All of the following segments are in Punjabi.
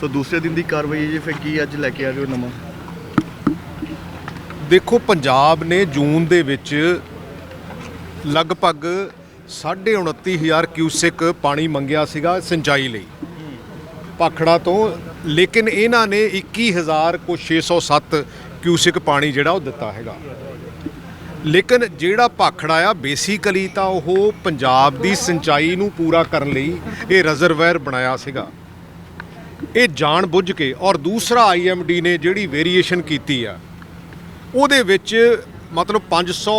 ਸੋ ਦੂਸਰੇ ਦਿਨ ਦੀ ਕਾਰਵਾਈ ਹੈ ਜੀ, ਫਿਰ ਕੀ ਅੱਜ ਲੈ ਕੇ ਆ ਰਹੇ ਹੋ ਨਵਾਂ? ਦੇਖੋ, ਪੰਜਾਬ ਨੇ ਜੂਨ ਦੇ ਵਿੱਚ ਲਗਭਗ 29000 ਕਿਊਸਿਕ ਪਾਣੀ ਮੰਗਿਆ ਸੀਗਾ ਸਿੰਚਾਈ ਲਈ। ਭਾਖੜਾ ਤੋਂ, ਲੇਕਿਨ ਇਹਨਾਂ ਨੇ 21000 ਕੋ 607 ਕਿਊਸਿਕ ਪਾਣੀ ਜਿਹੜਾ ਉਹ ਦਿੱਤਾ ਹੈਗਾ। ਲੇਕਿਨ ਜਿਹੜਾ ਭਾਖੜਾ ਆ ਬੇਸਿਕਲੀ ਤਾਂ ਉਹ ਪੰਜਾਬ ਦੀ ਸਿੰਚਾਈ ਨੂੰ ਪੂਰਾ ਕਰਨ ਲਈ ਇਹ ਰਿਜ਼ਰਵਾਇਰ ਬਣਾਇਆ ਸੀਗਾ। ਇਹ ਜਾਣ ਬੁੱਝ ਕੇ ਔਰ ਦੂਸਰਾ ਆਈਐਮਡੀ ਨੇ ਜਿਹੜੀ ਵੇਰੀਏਸ਼ਨ ਕੀਤੀ ਆ, ਉਹਦੇ ਵਿੱਚ ਮਤਲਬ 500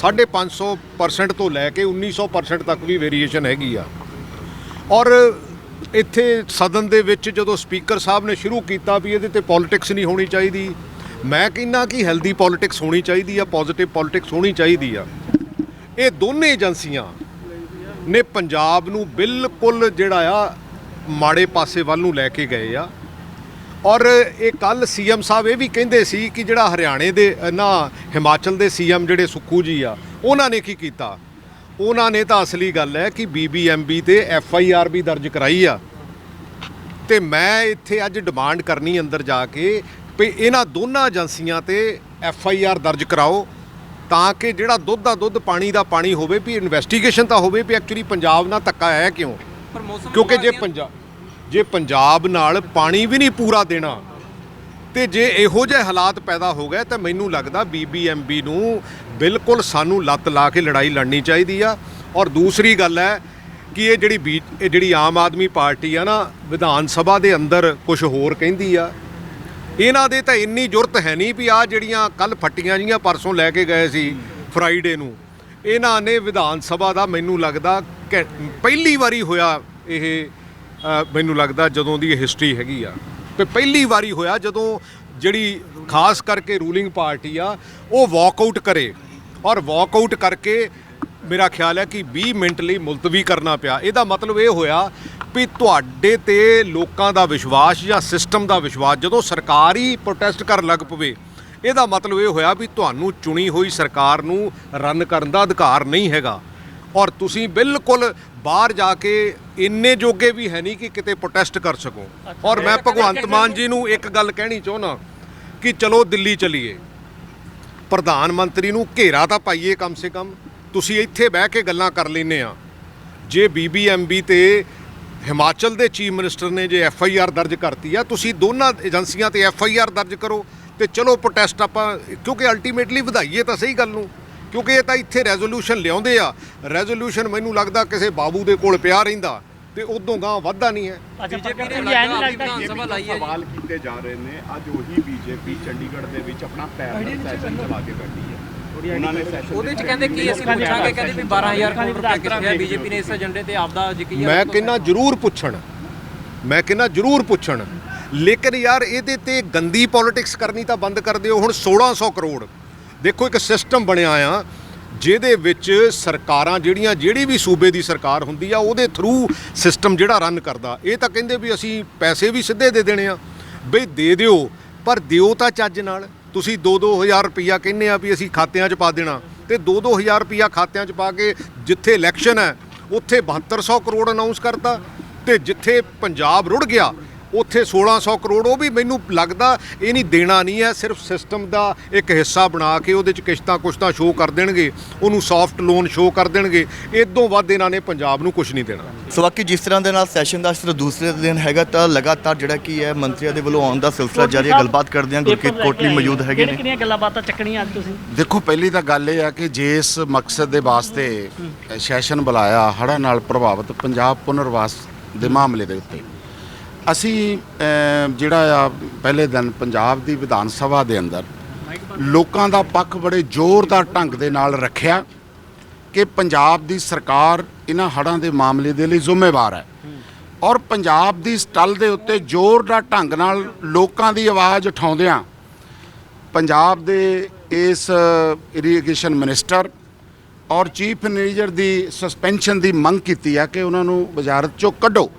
550% ਤੋਂ ਲੈ ਕੇ 1900% ਤੱਕ ਵੀ ਵੇਰੀਏਸ਼ਨ ਹੈਗੀ ਆ। ਔਰ ਇੱਥੇ ਸਦਨ ਦੇ ਵਿੱਚ ਜਦੋਂ ਸਪੀਕਰ ਸਾਹਿਬ ਨੇ ਸ਼ੁਰੂ ਕੀਤਾ ਵੀ ਇਹਦੇ ਤੇ ਪੋਲਿਟਿਕਸ ਨਹੀਂ ਹੋਣੀ ਚਾਹੀਦੀ, ਮੈਂ ਕਹਿੰਦਾ ਕਿ ਹੈਲਦੀ ਪੋਲਿਟਿਕਸ ਹੋਣੀ ਚਾਹੀਦੀ ਆ ਪੋਜ਼ਿਟਿਵ ਪੋਲਿਟਿਕਸ ਹੋਣੀ ਚਾਹੀਦੀ ਆ। ਇਹ ਦੋਨੇ ਏਜੰਸੀਆਂ ਨੇ ਪੰਜਾਬ ਨੂੰ ਬਿਲਕੁਲ ਜਿਹੜਾ ਆ ਮਾੜੇ ਪਾਸੇ ਵੱਲ ਨੂੰ ਲੈ ਕੇ ਗਏ ਆ। ਔਰ ਇਹ ਕੱਲ ਸੀਐਮ ਸਾਹਿਬ ਇਹ ਵੀ ਕਹਿੰਦੇ ਸੀ ਕਿ ਜਿਹੜਾ ਹਰਿਆਣੇ ਦੇ ਨਾ, ਹਿਮਾਚਲ ਦੇ ਸੀਐਮ ਜਿਹੜੇ ਸੁੱਖੂ ਜੀ ਆ, ਉਹਨਾਂ ਨੇ ਕੀ ਕੀਤਾ? ਉਹਨਾਂ ਨੇ ਤਾਂ ਅਸਲੀ ਗੱਲ ਹੈ ਕਿ ਬੀਬੀਐਮਬੀ ਤੇ ਐਫਆਈਆਰ ਵੀ ਦਰਜ ਕਰਾਈ ਆ। ਤੇ ਮੈਂ ਇੱਥੇ ਅੱਜ ਡਿਮਾਂਡ ਕਰਨੀ ਅੰਦਰ ਜਾ ਕੇ ਵੀ ਇਹਨਾਂ ਦੋਨਾਂ ਏਜੰਸੀਆਂ ਤੇ ਐਫਆਈਆਰ ਦਰਜ ਕਰਾਓ ਤਾਂ ਕਿ ਜਿਹੜਾ ਦੁੱਧ ਦਾ ਦੁੱਧ ਪਾਣੀ ਦਾ ਪਾਣੀ ਹੋਵੇ, ਵੀ ਇਨਵੈਸਟੀਗੇਸ਼ਨ ਤਾਂ ਹੋਵੇ ਵੀ ਐਕਚੁਅਲੀ ਪੰਜਾਬ ਨਾਲ ਧੱਕਾ ਹੈ ਕਿਉਂ? ਪਰ ਮੌਸਮ ਕਿਉਂਕਿ ਜੇ ਪੰਜਾਬ ਜੇ ਪੰਜਾਬ ਨਾਲ ਪਾਣੀ ਵੀ ਨਹੀਂ ਪੂਰਾ ਦੇਣਾ ਤੇ ਜੇ ਇਹੋ ਜਿਹੇ ਹਾਲਾਤ ਪੈਦਾ ਹੋ ਗਏ ਤਾਂ ਮੈਨੂੰ ਲੱਗਦਾ ਬੀਬੀਐਮਬੀ ਨੂੰ ਬਿਲਕੁਲ ਸਾਨੂੰ ਲੱਤ ਲਾ ਕੇ ਲੜਾਈ ਲੜਨੀ ਚਾਹੀਦੀ ਆ। ਔਰ ਦੂਸਰੀ ਗੱਲ ਹੈ ਕਿ ਇਹ ਜਿਹੜੀ ਇਹ ਜਿਹੜੀ ਆਮ ਆਦਮੀ ਪਾਰਟੀ ਆ ਨਾ ਵਿਧਾਨ ਸਭਾ ਦੇ ਅੰਦਰ ਕੁਝ ਹੋਰ ਕਹਿੰਦੀ ਆ। ਇਹਨਾਂ ਦੇ ਤਾਂ ਇੰਨੀ ਜ਼ਰੂਰਤ ਹੈ ਨਹੀਂ ਵੀ ਆ ਜਿਹੜੀਆਂ ਕੱਲ ਫੱਟੀਆਂ ਜੀਆਂ ਪਰਸੋਂ ਲੈ ਕੇ ਗਏ ਸੀ ਫਰਾਈਡੇ ਨੂੰ। ਇਹਨਾਂ ਨੇ ਵਿਧਾਨ ਸਭਾ ਦਾ ਮੈਨੂੰ ਲੱਗਦਾ ਕਿ ਪਹਿਲੀ ਵਾਰੀ ਹੋਇਆ ਇਹ ਮੈਨੂੰ ਲੱਗਦਾ ਜਦੋਂ ਦੀ ਹਿਸਟਰੀ ਹੈਗੀ ਆ। ਤੇ ਪਹਿਲੀ ਵਾਰੀ ਹੋਇਆ ਜਦੋਂ ਜਿਹੜੀ ਖਾਸ ਕਰਕੇ ਰੂਲਿੰਗ ਪਾਰਟੀ ਆ, ਉਹ ਵਾਕਆਊਟ ਕਰੇ। ਔਰ ਵਾਕਆਊਟ ਕਰਕੇ ਮੇਰਾ ਖਿਆਲ ਹੈ ਕਿ 20 ਮਿੰਟ ਲਈ ਮੁਲਤਵੀ ਕਰਨਾ ਪਿਆ। ਇਹਦਾ ਮਤਲਬ ਇਹ ਹੋਇਆ ਵੀ ਤੁਹਾਡੇ ਤੇ ਲੋਕਾਂ ਦਾ ਵਿਸ਼ਵਾਸ ਜਾਂ ਸਿਸਟਮ ਦਾ ਵਿਸ਼ਵਾਸ, ਜਦੋਂ ਸਰਕਾਰ ਹੀ ਪ੍ਰੋਟੈਸਟ ਕਰਨ ਲੱਗ ਪਵੇ ਇਹਦਾ ਮਤਲਬ ਇਹ ਹੋਇਆ ਵੀ ਤੁਹਾਨੂੰ ਚੁਣੀ ਹੋਈ ਸਰਕਾਰ ਨੂੰ ਰਨ ਕਰਨ ਦਾ ਅਧਿਕਾਰ ਨਹੀਂ ਹੈਗਾ। ਔਰ ਤੁਸੀਂ ਬਿਲਕੁਲ ਬਾਹਰ ਜਾ ਕੇ ਇੰਨੇ ਜੋਗੇ ਵੀ ਹੈ ਨਹੀਂ ਕਿ ਕਿਤੇ ਪ੍ਰੋਟੈਸਟ ਕਰ ਸਕੋ। ਔਰ ਮੈਂ ਭਗਵੰਤ ਮਾਨ ਜੀ ਨੂੰ ਇੱਕ ਗੱਲ ਕਹਿਣੀ ਚਾਹੁੰਦਾ ਕਿ ਚਲੋ ਦਿੱਲੀ ਚਲੀਏ। ਪ੍ਰਧਾਨ ਮੰਤਰੀ ਨੂੰ ਘੇਰਾ ਤਾਂ ਪਾਈਏ ਕਮ ਸੇ ਕਮ। ਤੁਸੀਂ ਇੱਥੇ ਬਹਿ ਕੇ ਗੱਲਾਂ ਕਰ ਲੈਨੇ ਆ। ਜੇ ਬੀਬੀਐਮਬੀ ਤੇ ਹਿਮਾਚਲ ਦੇ ਚੀਫ ਮਿਨਿਸਟਰ ਨੇ ਜੇ ਐਫ ਆਈ ਆਰ ਦਰਜ ਕਰਤੀ ਆ ਤੁਸੀਂ ਦੋਨਾਂ ਏਜੰਸੀਆਂ ਤੇ ਐਫ ਆਈ ਆਰ ਦਰਜ ਕਰੋ। ਤੇ ਚਲੋ ਪ੍ਰੋਟੈਸਟ ਆਪਾਂ ਕਿਉਂਕਿ ਅਲਟੀਮੇਟਲੀ ਵਧਾਈਏ ਤਾਂ ਸਹੀ ਗੱਲ ਨੂੰ ਕਿਉਂਕਿ ਇਹ ਤਾਂ ਇੱਥੇ ਰੈਜ਼ੋਲੂਸ਼ਨ ਲਿਆਉਂਦੇ ਆ। ਰੈਜ਼ੋਲੂਸ਼ਨ ਮੈਨੂੰ ਲੱਗਦਾ ਕਿਸੇ ਬਾਬੂ ਦੇ ਕੋਲ ਪਿਆ ਰਹਿੰਦਾ ਤੇ ਉਦੋਂ ਗਾਂ ਵੱਧਦਾ ਨਹੀਂ ਹੈ। ਬੀਜੇਪੀ ਨੇ ਲੱਗਦਾ ਵਿਧਾਨ ਸਭਾ ਲਾਈ ਹੈ ਸਵਾਲ ਕੀਤੇ ਜਾ ਰਹੇ ਨੇ ਅੱਜ ਉਹੀ ਬੀਜੇਪੀ ਚੰਡੀਗੜ੍ਹ ਦੇ ਵਿੱਚ ਆਪਣਾ ਪੈਰਲਲ ਸੈਸ਼ਨ ਚਲਾ ਕੇ ਬੈਠੀ ਹੈ। ਉਹਨਾਂ ਨੇ ਸੈਸ਼ਨ ਉਹਦੇ ਚ ਕਹਿੰਦੇ ਕੀ ਅਸੀਂ ਪੁੱਛਾਂਗੇ? ਕਹਿੰਦੇ ਵੀ 12000 ਕਰੋੜ ਰੁਪਏ ਕਿੱਥੇ ਆ ਬੀਜੇਪੀ ਨੇ ਇਸ ਏਜੰਡੇ ਤੇ ਆਪਦਾ ਯਕੀਨ ਮੈਂ ਕਹਿੰਦਾ ਜਰੂਰ ਪੁੱਛਣ ਮੈਂ ਕਹਿੰਦਾ ਜਰੂਰ ਪੁੱਛਣ ਲੇਕਿਨ ਯਾਰ ਇਹਦੇ ਤੇ ਗੰਦੀ ਪੋਲਿਟਿਕਸ ਕਰਨੀ ਤਾਂ ਬੰਦ ਕਰ ਦਿਓ। ਹੁਣ 1600 ਕਰੋੜ। ਦੇਖੋ ਇੱਕ ਸਿਸਟਮ ਬਣਿਆ ਆ, ਜਿਹਦੇ ਵਿੱਚ ਸਰਕਾਰਾਂ ਜਿਹੜੀਆਂ, ਜਿਹੜੀ ਵੀ ਸੂਬੇ ਦੀ ਸਰਕਾਰ ਹੁੰਦੀ ਆ, ਉਹਦੇ ਥਰੂ ਸਿਸਟਮ ਜਿਹੜਾ ਰਨ ਕਰਦਾ। ਇਹ ਤਾਂ ਕਹਿੰਦੇ ਵੀ ਅਸੀਂ ਪੈਸੇ ਵੀ ਸਿੱਧੇ ਦੇ ਦੇਣੇ ਆ। ਬਈ ਦੇ ਦਿਓ, ਪਰ ਦਿਓ ਤਾਂ ਚੱਜ ਨਾਲ। ਤੁਸੀਂ 2-2000 ਰੁਪਈਆ ਕਹਿੰਦੇ ਆ ਵੀ ਅਸੀਂ ਖਾਤਿਆਂ 'ਚ ਪਾ ਦੇਣਾ। ਤੇ 2-2000 ਰੁਪਈਆ ਖਾਤਿਆਂ 'ਚ ਪਾ ਕੇ ਜਿੱਥੇ ਇਲੈਕਸ਼ਨ ਹੈ, ਉੱਥੇ 7200 ਕਰੋੜ ਅਨਾਉਂਸ ਕਰਤਾ। ਤੇ ਜਿੱਥੇ ਪੰਜਾਬ ਰੁੜ ਗਿਆ ਉੱਥੇ 1600 ਕਰੋੜ ਉਹ ਵੀ ਮੈਨੂੰ ਲੱਗਦਾ ਇਹ ਨਹੀਂ ਦੇਣਾ ਨਹੀਂ ਹੈ ਸਿਰਫ ਸਿਸਟਮ ਦਾ ਇੱਕ ਹਿੱਸਾ ਬਣਾ ਕੇ ਉਹਦੇ ਚ ਕਿਸ਼ਤਾਂ ਕੁਸ਼ਤਾਂ ਸ਼ੋਅ ਕਰ ਦੇਣਗੇ ਉਹਨੂੰ ਸੌਫਟ ਲੋਨ ਸ਼ੋਅ ਕਰ ਦੇਣਗੇ ਇਦੋਂ ਵੱਧ ਇਹਨਾਂ ਨੇ ਪੰਜਾਬ ਨੂੰ ਕੁਝ ਨਹੀਂ ਦੇਣਾ। ਸੋ ਬਾਕੀ ਜਿਸ ਤਰ੍ਹਾਂ ਦੇ ਨਾਲ ਸੈਸ਼ਨ ਦਾ ਸਿਰ ਦੂਸਰੇ ਦਿਨ ਹੈਗਾ ਤਾਂ ਲਗਾਤਾਰ ਜਿਹੜਾ ਕੀ ਹੈ ਮੰਤਰੀਆਂ ਦੇ ਵੱਲੋਂ ਆਉਣ ਦਾ ਸਿਲਸਿਲਾ ਜਾਰੀ ਹੈ ਗੱਲਬਾਤ ਕਰਦੇ ਹਾਂ ਗੁਰਕੀਤ ਕੋਟਲੀ ਮੌਜੂਦ ਹੈਗੇ ਨੇ। ਕਿਹੜੀਆਂ ਗੱਲਾਂ ਬਾਤਾਂ ਚੱਕਣੀਆਂ ਅੱਜ ਤੁਸੀਂ? ਦੇਖੋ ਪਹਿਲੀ ਤਾਂ ਗੱਲ ਇਹ ਆ ਕਿ ਜਿਸ ਮਕਸਦ ਦੇ ਵਾਸਤੇ ਸੈਸ਼ਨ ਬੁਲਾਇਆ ਹੜ੍ਹਾਂ ਨਾਲ ਪ੍ਰਭਾਵਿਤ ਪੰਜਾਬ ਪੁਨਰਵਾਸ ਦੇ ਮਾਮਲੇ ਦੇ ਉੱਤੇ ਅਸੀਂ ਜਿਹੜਾ ਆ ਪਹਿਲੇ ਦਿਨ ਪੰਜਾਬ ਦੀ ਵਿਧਾਨ ਸਭਾ ਦੇ ਅੰਦਰ ਲੋਕਾਂ ਦਾ ਪੱਖ ਬੜੇ ਜ਼ੋਰਦਾਰ ਢੰਗ ਦੇ ਨਾਲ ਰੱਖਿਆ ਕਿ ਪੰਜਾਬ ਦੀ ਸਰਕਾਰ ਇਹਨਾਂ ਹੜ੍ਹਾਂ ਦੇ ਮਾਮਲੇ ਦੇ ਲਈ ਜ਼ਿੰਮੇਵਾਰ ਹੈ। ਔਰ ਪੰਜਾਬ ਦੀ ਸਟਲ ਦੇ ਉੱਤੇ ਜ਼ੋਰਦਾਰ ਢੰਗ ਨਾਲ ਲੋਕਾਂ ਦੀ ਆਵਾਜ਼ ਉਠਾਉਂਦਿਆਂ ਪੰਜਾਬ ਦੇ ਇਸ ਇਰੀਗੇਸ਼ਨ ਮਿਨਿਸਟਰ ਔਰ ਚੀਫ ਮੈਨੇਜਰ ਦੀ ਸਸਪੈਂਸ਼ਨ ਦੀ ਮੰਗ ਕੀਤੀ ਆ ਕਿ ਉਹਨਾਂ ਨੂੰ ਵਜ਼ਾਰਤ ਚੋਂ ਕੱਢੋ।